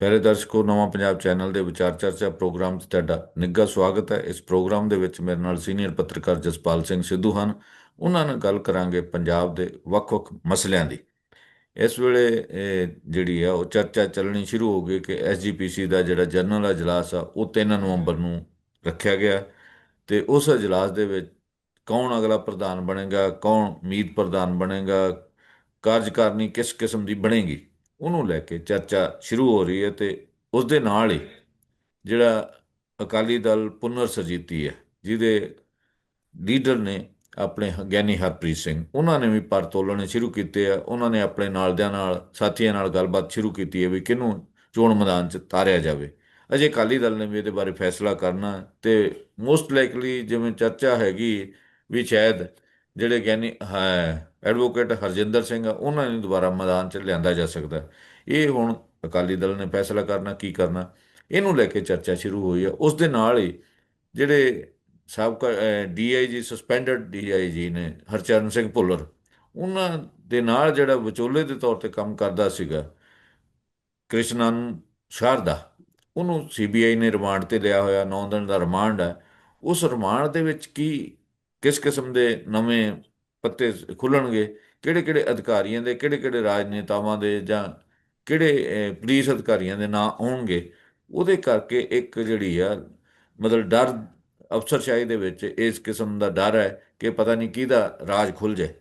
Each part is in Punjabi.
ਪਿਆਰੇ ਦਰਸ਼ਕੋ, ਨਵਾਂ ਪੰਜਾਬ ਚੈਨਲ ਦੇ ਵਿਚਾਰ ਚਰਚਾ ਪ੍ਰੋਗਰਾਮ 'ਚ ਤੁਹਾਡਾ ਨਿੱਘਾ ਸਵਾਗਤ ਹੈ। ਇਸ ਪ੍ਰੋਗਰਾਮ ਦੇ ਵਿੱਚ ਮੇਰੇ ਨਾਲ ਸੀਨੀਅਰ ਪੱਤਰਕਾਰ ਜਸਪਾਲ ਸਿੰਘ ਸਿੱਧੂ ਹਨ। ਉਹਨਾਂ ਨਾਲ ਗੱਲ ਕਰਾਂਗੇ ਪੰਜਾਬ ਦੇ ਵੱਖ-ਵੱਖ ਮਸਲਿਆਂ ਦੀ। ਇਸ ਵੇਲੇ ਜਿਹੜੀ ਆ ਉਹ ਚਰਚਾ ਚੱਲਣੀ ਸ਼ੁਰੂ ਹੋ ਗਈ ਕਿ ਐਸਜੀਪੀਸੀ ਦਾ ਜਿਹੜਾ ਜਨਰਲ ਅਜਲਾਸ ਆ, ਉਹ 3 ਨਵੰਬਰ ਨੂੰ ਰੱਖਿਆ ਗਿਆ। ਤੇ ਉਸ ਅਜਲਾਸ ਦੇ ਵਿੱਚ ਕੌਣ ਅਗਲਾ ਪ੍ਰਧਾਨ ਬਣੇਗਾ, ਕੌਣ ਮੀਤ ਪ੍ਰਧਾਨ ਬਣੇਗਾ, ਕਾਰਜਕਾਰਨੀ ਕਿਸ ਕਿਸਮ ਦੀ ਬਣੇਗੀ? ਉਹਨੂੰ ਲੈ ਕੇ ਚਰਚਾ ਸ਼ੁਰੂ ਹੋ ਰਹੀ ਹੈ ਤੇ ਉਸ ਦੇ ਨਾਲ ਹੀ ਜਿਹੜਾ ਅਕਾਲੀ ਦਲ ਪੁਨਰ ਸਰਜੀਤੀ ਹੈ, ਜਿਹਦੇ ਲੀਡਰ ਨੇ ਆਪਣੇ ਗਿਆਨੀ ਹਰਪ੍ਰੀਤ ਸਿੰਘ, ਉਹਨਾਂ ਨੇ ਵੀ ਪਰ ਤੋਲਣੇ ਸ਼ੁਰੂ ਕੀਤੇ ਆ। ਉਹਨਾਂ ਨੇ ਆਪਣੇ ਨਾਲਦਿਆਂ ਨਾਲ, ਸਾਥੀਆਂ ਨਾਲ ਗੱਲਬਾਤ ਸ਼ੁਰੂ ਕੀਤੀ ਹੈ ਵੀ ਕਿਹਨੂੰ ਚੋਣ ਮੈਦਾਨ 'ਚ ਤਾਰਿਆ ਜਾਵੇ। ਅਜੇ ਅਕਾਲੀ ਦਲ ਨੇ ਵੀ ਇਹਦੇ ਬਾਰੇ ਫੈਸਲਾ ਕਰਨਾ ਤੇ ਮੋਸਟ ਲਾਈਕਲੀ ਜਿਵੇਂ ਚਰਚਾ ਹੈਗੀ ਵੀ ਸ਼ਾਇਦ ਜਿਹੜੇ ਗਿਆਨੀ, ਹੈ ਐਡਵੋਕੇਟ ਹਰਜਿੰਦਰ ਸਿੰਘ ਆ ਉਹਨਾਂ ਨੂੰ ਦੁਬਾਰਾ ਮੈਦਾਨ 'ਚ ਲਿਆਂਦਾ ਜਾ ਸਕਦਾ। ਇਹ ਹੁਣ ਅਕਾਲੀ ਦਲ ਨੇ ਫੈਸਲਾ ਕਰਨਾ, ਕੀ ਕਰਨਾ? ਇਹਨੂੰ ਲੈ ਕੇ ਚਰਚਾ ਸ਼ੁਰੂ ਹੋਈ ਆ ਉਸ ਦੇ ਨਾਲ ਹੀ ਜਿਹੜੇ ਸਾਬਕਾ ਡੀਆਈਜੀ ਸਸਪੈਂਡਡ ਡੀਆਈਜੀ ਨੇ, ਹਰਚਰਨ ਸਿੰਘ ਭੁੱਲਰ, ਉਹਨਾਂ ਦੇ ਨਾਲ ਜਿਹੜਾ ਵਿਚੋਲੇ ਦੇ ਤੌਰ ਤੇ ਕੰਮ ਕਰਦਾ ਸੀਗਾ ਕ੍ਰਿਸ਼ਨਨ ਸ਼ਾਰਦਾ, ਉਹਨੂੰ ਸੀਬੀਆਈ ਨੇ ਰਿਮਾਂਡ ਤੇ ਲਿਆ ਹੋਇਆ 9 ਦਿਨ ਦਾ ਰਿਮਾਂਡ ਹੈ। ਉਸ ਰਿਮਾਂਡ ਦੇ ਵਿੱਚ ਕੀ, ਕਿਸ ਕਿਸਮ ਦੇ ਨਵੇਂ ਪੱਤੇ ਖੁੱਲਣਗੇ। ਕਿਹੜੇ ਕਿਹੜੇ ਅਧਿਕਾਰੀਆਂ ਦੇ, ਕਿਹੜੇ ਕਿਹੜੇ ਰਾਜਨੇਤਾਵਾਂ ਦੇ ਜਾਂ ਕਿਹੜੇ ਪੁਲਿਸ ਅਧਿਕਾਰੀਆਂ ਦੇ ਨਾਂ ਆਉਣਗੇ, ਉਹਦੇ ਕਰਕੇ ਇੱਕ ਜਿਹੜੀ ਆ, ਮਤਲਬ ਡਰ ਅਫਸਰਸ਼ਾਹੀ ਦੇ ਵਿੱਚ ਇਸ ਕਿਸਮ ਦਾ ਡਰ ਹੈ ਕਿ ਪਤਾ ਨਹੀਂ ਕਿਹਦਾ ਰਾਜ ਖੁੱਲ ਜਾਏ।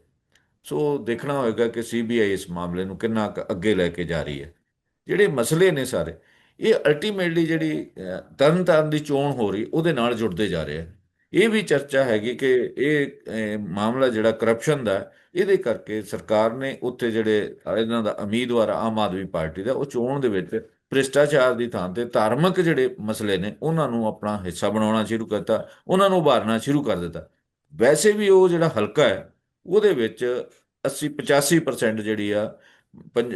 ਸੋ ਦੇਖਣਾ ਹੋਏਗਾ ਕਿ ਸੀਬੀਆਈ ਇਸ ਮਾਮਲੇ ਨੂੰ ਕਿੰਨਾ ਅੱਗੇ ਲੈ ਕੇ ਜਾ ਰਹੀ ਹੈ। ਜਿਹੜੇ ਮਸਲੇ ਨੇ ਸਾਰੇ, ਇਹ ਅਲਟੀਮੇਟਲੀ ਜਿਹੜੀ ਤਰਨਤਾਰਨ ਦੀ ਚੋਣ ਹੋ ਰਹੀ, ਉਹਦੇ ਨਾਲ ਜੁੜਦੇ ਜਾ ਰਹੇ ਹਨ ਇਹ ਵੀ ਚਰਚਾ ਹੈਗੀ ਕਿ ਇਹ ਮਾਮਲਾ ਜਿਹੜਾ ਕਰਪਸ਼ਨ ਦਾ, ਇਹਦੇ ਕਰਕੇ ਸਰਕਾਰ ਨੇ ਉੱਥੇ ਜਿਹੜੇ ਇਹਨਾਂ ਦਾ ਉਮੀਦਵਾਰ ਆਮ ਆਦਮੀ ਪਾਰਟੀ ਦਾ, ਉਹ ਚੋਣ ਦੇ ਵਿੱਚ ਭ੍ਰਿਸ਼ਟਾਚਾਰ ਦੀ ਥਾਂ ਤੇ ਧਾਰਮਿਕ ਜਿਹੜੇ ਮਸਲੇ ਨੇ, ਉਹਨਾਂ ਨੂੰ ਆਪਣਾ ਹਿੱਸਾ ਬਣਾਉਣਾ ਸ਼ੁਰੂ ਕਰਤਾ, ਉਹਨਾਂ ਨੂੰ ਉਭਾਰਨਾ ਸ਼ੁਰੂ ਕਰ ਦਿੱਤਾ। ਵੈਸੇ ਵੀ ਉਹ ਜਿਹੜਾ ਹਲਕਾ ਹੈ, ਉਹਦੇ ਵਿੱਚ 80 85% ਜਿਹੜੀ ਆ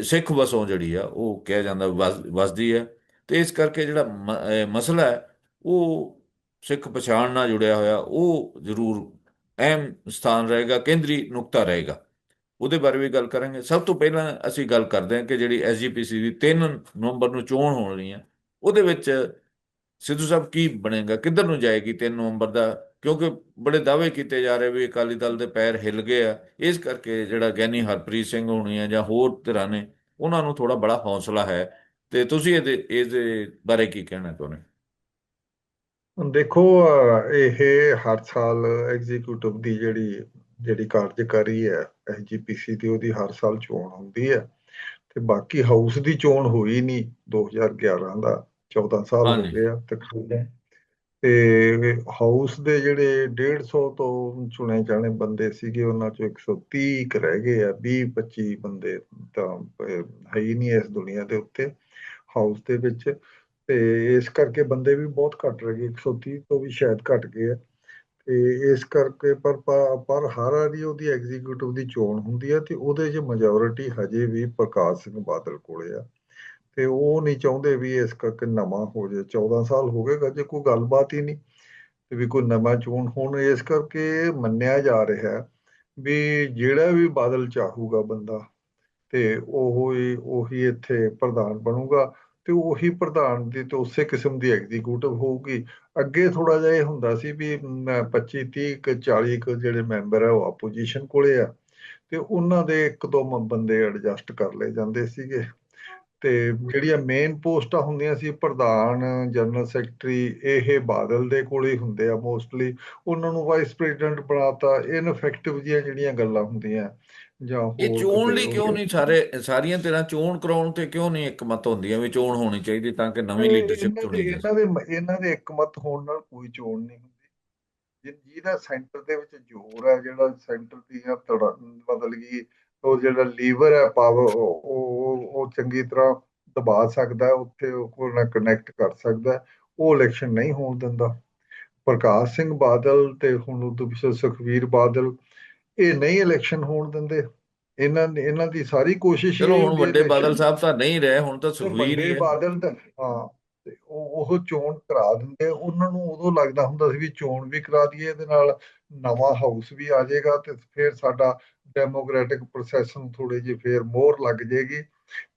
ਸਿੱਖ ਵਸੋਂ ਜਿਹੜੀ ਆ, ਉਹ ਕਿਹਾ ਜਾਂਦਾ ਵਸਦੀ ਹੈ। ਤੇ ਇਸ ਕਰਕੇ ਜਿਹੜਾ ਮਸਲਾ ਹੈ, ਉਹ ਸਿੱਖ ਪਛਾਣ ਨਾਲ ਜੁੜਿਆ ਹੋਇਆ, ਉਹ ਜ਼ਰੂਰ ਅਹਿਮ ਸਥਾਨ ਰਹੇਗਾ, ਕੇਂਦਰੀ ਨੁਕਤਾ ਰਹੇਗਾ। ਉਹਦੇ ਬਾਰੇ ਵੀ ਗੱਲ ਕਰਾਂਗੇ। ਸਭ ਤੋਂ ਪਹਿਲਾਂ ਅਸੀਂ ਗੱਲ ਕਰਦੇ ਹਾਂ ਕਿ ਜਿਹੜੀ ਐਸਜੀਪੀਸੀ ਦੀ 3 ਨਵੰਬਰ ਨੂੰ ਚੋਣ ਹੋਣ ਰਹੀ ਹੈ, ਉਹਦੇ ਵਿੱਚ ਸਿੱਧੂ ਸਾਹਿਬ ਕੀ ਬਣੇਗਾ, ਕਿੱਧਰ ਨੂੰ ਜਾਏਗੀ 3 ਨਵੰਬਰ ਦਾ? ਕਿਉਂਕਿ ਬੜੇ ਦਾਅਵੇ ਕੀਤੇ ਜਾ ਰਹੇ ਵੀ ਅਕਾਲੀ ਦਲ ਦੇ ਪੈਰ ਹਿੱਲ ਗਏ ਆ। ਇਸ ਕਰਕੇ ਜਿਹੜਾ ਗਿਆਨੀ ਹਰਪ੍ਰੀਤ ਸਿੰਘ ਹੋਣੀ ਆ ਜਾਂ ਹੋਰ ਧਿਰਾਂ ਨੇ, ਉਹਨਾਂ ਨੂੰ ਥੋੜਾ ਬੜਾ ਹੌਸਲਾ ਹੈ। ਤੇ ਤੁਸੀਂ ਇਹਦੇ ਇਹਦੇ ਬਾਰੇ ਕੀ ਕਹਿਣਾ ਚਾਹੁੰਦੇ ਦੇਖੋ ਇਹ ਹਰ ਸਾਲ ਐਗਜ਼ੀਕਿਊਟਿਵ ਦੀ ਜਿਹੜੀ ਜਿਹੜੀ ਕਾਰਜਕਾਰੀ ਹੈ ਐਸਜੀਪੀਸੀ ਦੀ ਉਹਦੀ ਹਰ ਸਾਲ ਚੋਣ ਹੁੰਦੀ ਹੈ। ਤੇ ਬਾਕੀ ਹਾਊਸ ਦੀ ਚੋਣ ਹੋਈ ਨਹੀਂ 2011 ਦਾ 14 ਸਾਲ ਹੋ ਗਏ ਆ ਤਕਰੀਬਨ। ਤੇ ਹਾਊਸ ਦੇ ਜਿਹੜੇ 150 ਤੋਂ ਚੁਣੇ ਜਾਣੇ ਬੰਦੇ ਸੀਗੇ ਉਹਨਾਂ ਚੋਂ 130 ਕ ਰਹਿ ਗਏ ਆ 20 25 ਬੰਦੇ ਤਾਂ ਹੈ ਹੀ ਨਹੀਂ ਇਸ ਦੁਨੀਆ ਦੇ ਉੱਤੇ। ਹਾਊਸ ਦੇ ਵਿੱਚ ਤੇ ਇਸ ਕਰਕੇ ਬੰਦੇ ਵੀ ਬਹੁਤ ਘੱਟ ਰਹੇ 130 ਤੋਂ ਵੀ ਸ਼ਾਇਦ ਘਟ ਗਏ ਆ। ਤੇ ਇਸ ਕਰਕੇ ਪਰ ਪਰ ਹਰ ਵਾਰੀ ਉਹਦੀ ਐਗਜ਼ੀਕਿਊਟਿਵ ਦੀ ਚੋਣ ਹੁੰਦੀ ਹੈ ਤੇ ਉਹਦੇ 'ਚ ਮੈਜੋਰਿਟੀ ਹਜੇ ਵੀ ਪ੍ਰਕਾਸ਼ ਸਿੰਘ ਬਾਦਲ ਕੋਲੇ ਆ। ਤੇ ਉਹ ਨਹੀਂ ਚਾਹੁੰਦੇ ਵੀ ਇਸ ਕਰਕੇ ਨਵਾਂ ਹੋ ਜਾਏ। 14 ਸਾਲ ਹੋ ਗਏ ਜੇ ਕੋਈ ਗੱਲਬਾਤ ਹੀ ਨਹੀਂ ਤੇ ਵੀ ਕੋਈ ਨਵਾਂ ਚੋਣ। ਹੁਣ ਇਸ ਕਰਕੇ ਮੰਨਿਆ ਜਾ ਰਿਹਾ ਵੀ ਜਿਹੜਾ ਵੀ ਬਾਦਲ ਚਾਹੂਗਾ ਬੰਦਾ ਤੇ ਉਹ ਹੀ ਉਹੀ ਇੱਥੇ ਪ੍ਰਧਾਨ ਬਣੂਗਾ। ਤੇ ਉਹੀ ਪ੍ਰਧਾਨ ਦੀ ਤੇ ਉਸੇ ਕਿਸਮ ਦੀ ਐਗਜ਼ੀਕਿਊਟਿਵ ਹੋਊਗੀ। ਅੱਗੇ ਥੋੜਾ ਜਿਹਾ ਇਹ ਹੁੰਦਾ ਸੀ ਵੀ 25 30 40 ਕ ਜਿਹੜੇ ਮੈਂਬਰ ਆ, ਉਹ ਆਪੋਜੀਸ਼ਨ ਕੋਲੇ ਆ, ਤੇ ਉਹਨਾਂ ਦੇ ਇੱਕ ਦੋ ਬੰਦੇ ਐਡਜਸਟ ਕਰ ਲਏ ਜਾਂਦੇ ਸੀਗੇ। ਤੇ ਜਿਹੜੀਆਂ ਮੇਨ ਪੋਸਟਾਂ ਹੁੰਦੀਆਂ ਸੀ ਪ੍ਰਧਾਨ ਜਨਰਲ ਸੈਕਟਰੀ ਇਹ ਬਾਦਲ ਦੇ ਕੋਲ ਹੀ ਹੁੰਦੇ ਆ ਮੋਸਟਲੀ ਉਹਨਾਂ ਨੂੰ ਵਾਈਸ ਪ੍ਰੈਜ਼ੀਡੈਂਟ ਬਣਾਤਾ ਇਨਫੈਕਟਿਵ ਜੀਆਂ ਜਿਹੜੀਆਂ ਗੱਲਾਂ ਹੁੰਦੀਆਂ। ਜਾਂ ਇਹ ਚੋਣ ਲਈ ਕਿਉਂ ਨਹੀਂ ਸਾਰੇ ਸਾਰੀਆਂ ਤਰ੍ਹਾਂ ਚੋਣ ਕਰਾਉਣ ਤੇ ਕਿਉਂ ਨਹੀਂ ਇੱਕ ਮਤ ਹੁੰਦੀਆਂ ਵੀ ਚੋਣ ਹੋਣੀ ਚਾਹੀਦੀ ਤਾਂ ਕਿ ਨਵੀਂ ਲੀਡਰਸ਼ਿਪ ਚੁਣੀ ਜਾਵੇ? ਇਹਨਾਂ ਦੇ ਇਹਨਾਂ ਦੇ ਇੱਕ ਮਤ ਹੋਣ ਨਾਲ ਕੋਈ ਚੋਣ ਨਹੀਂ ਹੁੰਦੀ। ਜਿਹਦਾ ਸੈਂਟਰ ਦੇ ਵਿੱਚ ਜ਼ੋਰ ਹੈ ਜਿਹੜਾ ਸੈਂਟਰ ਦੀਆਂ ਤੜਾ ਬਦਲ ਗਈ ਉਹ ਜਿਹੜਾ ਲੀਵਰ ਹੈ ਪਾਵਰ ਉਹ ਉਹ ਚੰਗੀ ਤਰ੍ਹਾਂ ਦਬਾ ਸਕਦਾ ਉੱਥੇ ਉਹ ਨਾਲ ਕਨੈਕਟ ਕਰ ਸਕਦਾ ਉਹ ਇਲੈਕਸ਼ਨ ਨਹੀਂ ਹੋਣ ਦਿੰਦਾ। ਪ੍ਰਕਾਸ਼ ਸਿੰਘ ਬਾਦਲ ਤੇ ਹੁਣ ਉਦੋਂ ਪਿਛੇ ਸੁਖਵੀਰ ਬਾਦਲ ਇਹ ਨਹੀਂ ਇਲੈਕਸ਼ਨ ਹੋਣ ਦਿੰਦੇ। ਇਹਨਾਂ ਇਹਨਾਂ ਦੀ ਸਾਰੀ ਕੋਸ਼ਿਸ਼ ਚਲੋ ਹੁਣ ਵੱਡੇ ਬਾਦਲ ਸਾਹਿਬ ਤਾਂ ਨਹੀਂ ਰਹੇ ਹੁਣ ਤਾਂ ਸੁਖਵੀਰ ਹੀ ਬਾਦਲ ਤਾਂ ਹਾਂ ਤੇ ਉਹ ਉਹ ਚੋਣ ਕਰਾ ਦਿੰਦੇ। ਉਹਨਾਂ ਨੂੰ ਉਦੋਂ ਲੱਗਦਾ ਹੁੰਦਾ ਸੀ ਵੀ ਚੋਣ ਵੀ ਕਰਾ ਦਈਏ ਇਹਦੇ ਨਾਲ ਨਵਾਂ ਹਾਊਸ ਵੀ ਆ ਜਾਏਗਾ ਤੇ ਫਿਰ ਸਾਡਾ ਡੈਮੋਕ੍ਰੈਟਿਕ ਪ੍ਰੋਸੈਸ ਨੂੰ ਥੋੜੇ ਜਿਹੀ ਫੇਰ ਮੋਹਰ ਲੱਗ ਜਾਏਗੀ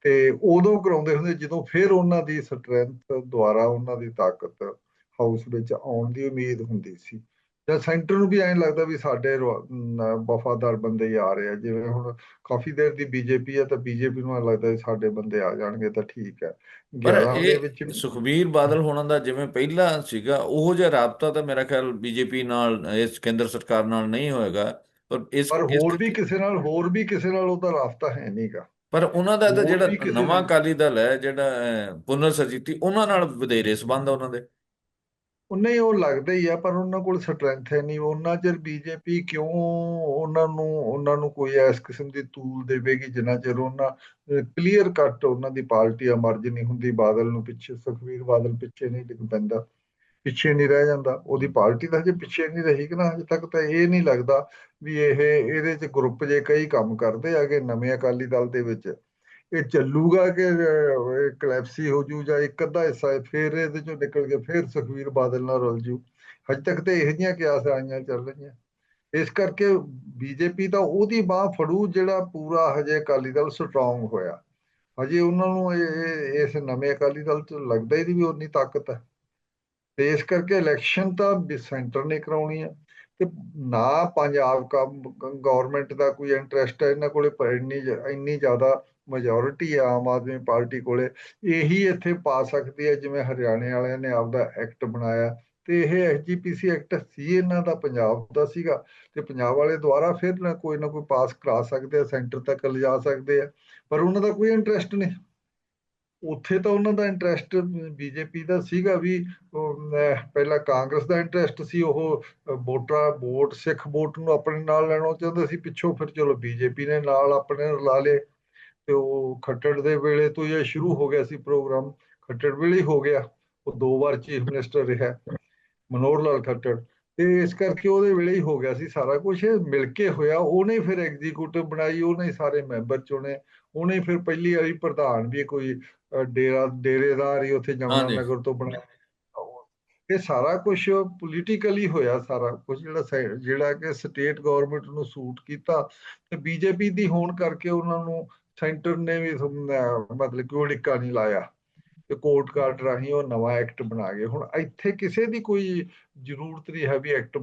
ਤੇ ਉਦੋਂ ਕਰਾਉਂਦੇ ਹੁੰਦੇ ਜਦੋਂ ਫਿਰ ਉਹਨਾਂ ਦੀ ਸਟਰੈਂਥ ਦੁਆਰਾ ਉਹਨਾਂ ਦੀ ਤਾਕਤ ਹਾਊਸ ਵਿੱਚ ਆਉਣ ਦੀ ਉਮੀਦ ਹੁੰਦੀ ਸੀ। ਜਾਂ ਸੈਂਟਰ ਨੂੰ ਵੀ ਐਂ ਲੱਗਦਾ ਵੀ ਸਾਡੇ ਵਫਾਦਾਰ ਬੰਦੇ ਹੀ ਆ ਰਹੇ ਆ। ਜਿਵੇਂ ਹੁਣ ਕਾਫੀ ਦੇਰ ਦੀ ਬੀਜੇਪੀ ਹੈ ਤਾਂ ਬੀਜੇਪੀ ਨੂੰ ਐਂ ਲੱਗਦਾ ਵੀ ਸਾਡੇ ਬੰਦੇ ਆ ਜਾਣਗੇ ਤਾਂ ਠੀਕ ਹੈ। ਪਰ 11 ਦੇ ਵਿੱਚ ਇਹ ਸੁਖਬੀਰ ਬਾਦਲ ਹੋਣਾ ਦਾ ਜਿਵੇਂ ਪਹਿਲਾਂ ਸੀਗਾ ਉਹੋ ਜਿਹਾ ਰਾਬਤਾ ਤਾਂ ਮੇਰਾ ਖਿਆਲ ਬੀਜੇਪੀ ਨਾਲ ਇਸ ਕੇਂਦਰ ਸਰਕਾਰ ਨਾਲ ਨਹੀਂ ਹੋਏਗਾ। ਪਰ ਇਸ ਪਰ ਹੋਰ ਵੀ ਕਿਸੇ ਨਾਲ ਹੋਰ ਵੀ ਕਿਸੇ ਨਾਲ ਉਹਦਾ ਰਾਫਤਾ ਹੈ ਨਹੀਂਗਾ ਪਰ ਉਹਨਾਂ ਦਾ ਤਾਂ ਜਿਹੜਾ ਨਵਾਂ ਅਕਾਲੀ ਦਲ ਹੈ ਜਿਹੜਾ ਪੁਨਰ ਸਰਜੀਤੀ ਉਹਨਾਂ ਨਾਲ ਵਧੇਰੇ ਸੰਬੰਧ ਆ ਉਹਨਾਂ ਦੇ। ਉਹ ਨਹੀਂ ਉਹ ਲੱਗਦਾ ਹੀ ਆ ਪਰ ਉਹਨਾਂ ਕੋਲ ਸਟਰੈਂਥ ਹੈ ਨਹੀਂ। ਉਹਨਾਂ ਚਿਰ ਬੀਜੇਪੀ ਕਿਉਂ ਉਹਨਾਂ ਨੂੰ ਉਹਨਾਂ ਨੂੰ ਕੋਈ ਇਸ ਕਿਸਮ ਦੀ ਤੂਲ ਦੇਵੇਗੀ ਜਿੰਨਾ ਚਿਰ ਉਹਨਾਂ ਕਲੀਅਰ ਕੱਟ ਉਹਨਾਂ ਦੀ ਪਾਰਟੀ ਅਮਰਜ ਨਹੀਂ ਹੁੰਦੀ ਬਾਦਲ ਨੂੰ ਪਿੱਛੇ ਸੁਖਵੀਰ ਬਾਦਲ ਪਿੱਛੇ ਨਹੀਂ ਡਿੱਗ ਪੈਂਦਾ। ਪਿੱਛੇ ਨਹੀਂ ਰਹਿ ਜਾਂਦਾ, ਉਹਦੀ ਪਾਰਟੀ ਤਾਂ ਹਜੇ ਪਿੱਛੇ ਨਹੀਂ ਰਹੀ ਕਿ ਨਾ, ਹਜੇ ਤੱਕ ਤਾਂ ਇਹ ਨਹੀਂ ਲੱਗਦਾ ਵੀ ਇਹ, ਇਹਦੇ ਚ ਗਰੁੱਪ ਜੇ ਕਈ ਕੰਮ ਕਰਦੇ ਆਗੇ ਨਵੇਂ ਅਕਾਲੀ ਦਲ ਦੇ ਵਿੱਚ, ਇਹ ਚੱਲੂਗਾ ਕਿ ਕਲੈਪਸੀ ਹੋ ਜੂ ਜਾਂ ਇੱਕ ਅੱਧਾ ਹਿੱਸਾ ਫਿਰ ਇਹਦੇ ਚੋਂ ਨਿਕਲ ਕੇ ਫਿਰ ਸੁਖਵੀਰ ਬਾਦਲ ਨਾਲ ਰਲ ਜੂ। ਹਜੇ ਤੱਕ ਤੇ ਇਹੋ ਜਿਹੀਆਂ ਕਿਆਸ ਆਈਆਂ ਚੱਲ ਰਹੀਆਂ। ਇਸ ਕਰਕੇ ਬੀਜੇਪੀ ਤਾਂ ਉਹਦੀ ਬਾਹ ਫੜੂ ਜਿਹੜਾ ਪੂਰਾ ਹਜੇ ਅਕਾਲੀ ਦਲ ਸਟਰੋਂਗ ਹੋਇਆ। ਹਜੇ ਉਹਨਾਂ ਨੂੰ ਇਸ ਨਵੇਂ ਅਕਾਲੀ ਦਲ ਚ ਲੱਗਦਾ ਹੀ ਨਹੀਂ ਵੀ ਉਨੀ ਤਾਕਤ ਹੈ। ਤੇ ਇਸ ਕਰਕੇ ਇਲੈਕਸ਼ਨ ਤਾਂ ਸੈਂਟਰ ਨੇ ਕਰਾਉਣੀ ਆ। ਤੇ ਨਾ ਪੰਜਾਬ ਕਾ ਗਵਰਨਮੈਂਟ ਦਾ ਕੋਈ ਇੰਟਰਸਟ ਹੈ, ਇਹਨਾਂ ਕੋਲੇ ਪ- ਇੰਨੀ ਜ- ਇੰਨੀ ਜ਼ਿਆਦਾ ਮੈਜੋਰਿਟੀ ਹੈ ਆਮ ਆਦਮੀ ਪਾਰਟੀ ਕੋਲੇ, ਇਹੀ ਇੱਥੇ ਪਾ ਸਕਦੀ ਹੈ, ਜਿਵੇਂ ਹਰਿਆਣੇ ਵਾਲਿਆਂ ਨੇ ਆਪਦਾ ਐਕਟ ਬਣਾਇਆ। ਤੇ ਇਹ ਐਸਜੀਪੀਸੀ ਐਕਟ ਸੀ ਇਹਨਾਂ ਦਾ, ਪੰਜਾਬ ਦਾ ਸੀਗਾ। ਤੇ ਪੰਜਾਬ ਵਾਲੇ ਦੁਆਰਾ ਫਿਰ ਨਾ ਕੋਈ ਨਾ ਕੋਈ ਪਾਸ ਕਰਾ ਸਕਦੇ ਆ ਸੈਂਟਰ ਤੱਕ ਲਿਜਾ ਸਕਦੇ ਆ। ਪਰ ਉਹਨਾਂ ਦਾ ਕੋਈ ਇੰਟਰਸਟ ਨਹੀਂ। ਉੱਥੇ ਤਾਂ ਉਹਨਾਂ ਦਾ ਇੰਟਰਸਟ ਬੀਜੇਪੀ ਦਾ ਸੀਗਾ ਵੀ ਪਹਿਲਾਂ ਕਾਂਗਰਸ ਦਾ ਇੰਟਰਸਟ ਸੀ ਉਹ ਅਹ, ਵੋਟਰਾਂ ਵੋਟ ਸਿੱਖ ਵੋਟ ਨੂੰ ਆਪਣੇ ਨਾਲ ਲੈਣਾ ਚਾਹੁੰਦੇ ਸੀ ਪਿੱਛੋਂ ਫਿਰ ਚਲੋ ਬੀਜੇਪੀ ਨੇ ਨਾਲ ਆਪਣੇ ਰਲਾ ਲਏ ਤੇ ਉਹ ਖੱਟੜ ਦੇ ਵੇਲੇ ਤੋਂ ਇਹ ਸ਼ੁਰੂ ਹੋ ਗਿਆ ਸੀ ਪ੍ਰੋਗਰਾਮ ਖੱਟੜ ਵੇਲੇ ਹੀ ਹੋ ਗਿਆ ਉਹ ਦੋ ਵਾਰ ਚੀਫ ਮਿਨਿਸਟਰ ਰਿਹਾ ਮਨੋਹਰ ਲਾਲ ਖੱਟੜ ਤੇ ਇਸ ਕਰਕੇ ਉਹਦੇ ਵੇਲੇ ਹੀ ਹੋ ਗਿਆ ਸੀ ਸਾਰਾ ਕੁਝ ਮਿਲ ਕੇ ਹੋਇਆ ਉਹਨੇ ਫਿਰ ਐਗਜ਼ੀਕਿਊਟਿਵ ਬਣਾਈ ਉਹਨੇ ਸਾਰੇ ਮੈਂਬਰ ਚੁਣੇ ਉਹਨੇ ਫਿਰ ਪਹਿਲੀ ਵਾਰੀ ਪ੍ਰਧਾਨ ਵੀ ਕੋਈ ਡੇਰਾ ਡੇਰੇਦਾਰ ਹੀ ਉੱਥੇ ਜਮਨਾ। ਨਗਰ ਤੋਂ ਬਣਾਇਆ ਇਹ ਸਾਰਾ ਕੁਝ ਪੋਲੀਟੀਕਲੀ ਹੋਇਆ ਸਾਰਾ ਕੁਝ ਜਿਹੜਾ ਜਿਹੜਾ ਕਿ ਸਟੇਟ ਗਵਰਨਮੈਂਟ ਨੂੰ ਸੂਟ ਕੀਤਾ ਤੇ ਬੀਜੇਪੀ ਦੀ ਹੋਣ ਕਰਕੇ ਉਹਨਾਂ ਨੂੰ ਸੈਂਟਰ ਨੇ ਵੀ ਮਤਲਬ ਕਿ ਉਹ ਡਿੱਕਾ ਨਹੀਂ ਲਾਇਆ। ਤੇ ਕੋਰਟ ਕਾਰਡ ਰਾਹੀਂ ਉਹ ਨਵਾਂ ਐਕਟ ਬਣਾ ਗਏ। ਹੁਣ ਇੱਥੇ ਕਿਸੇ ਦੀ ਕੋਈ ਜ਼ਰੂਰਤ ਨਹੀਂ ਹੈ ਵੀ ਐਕਟ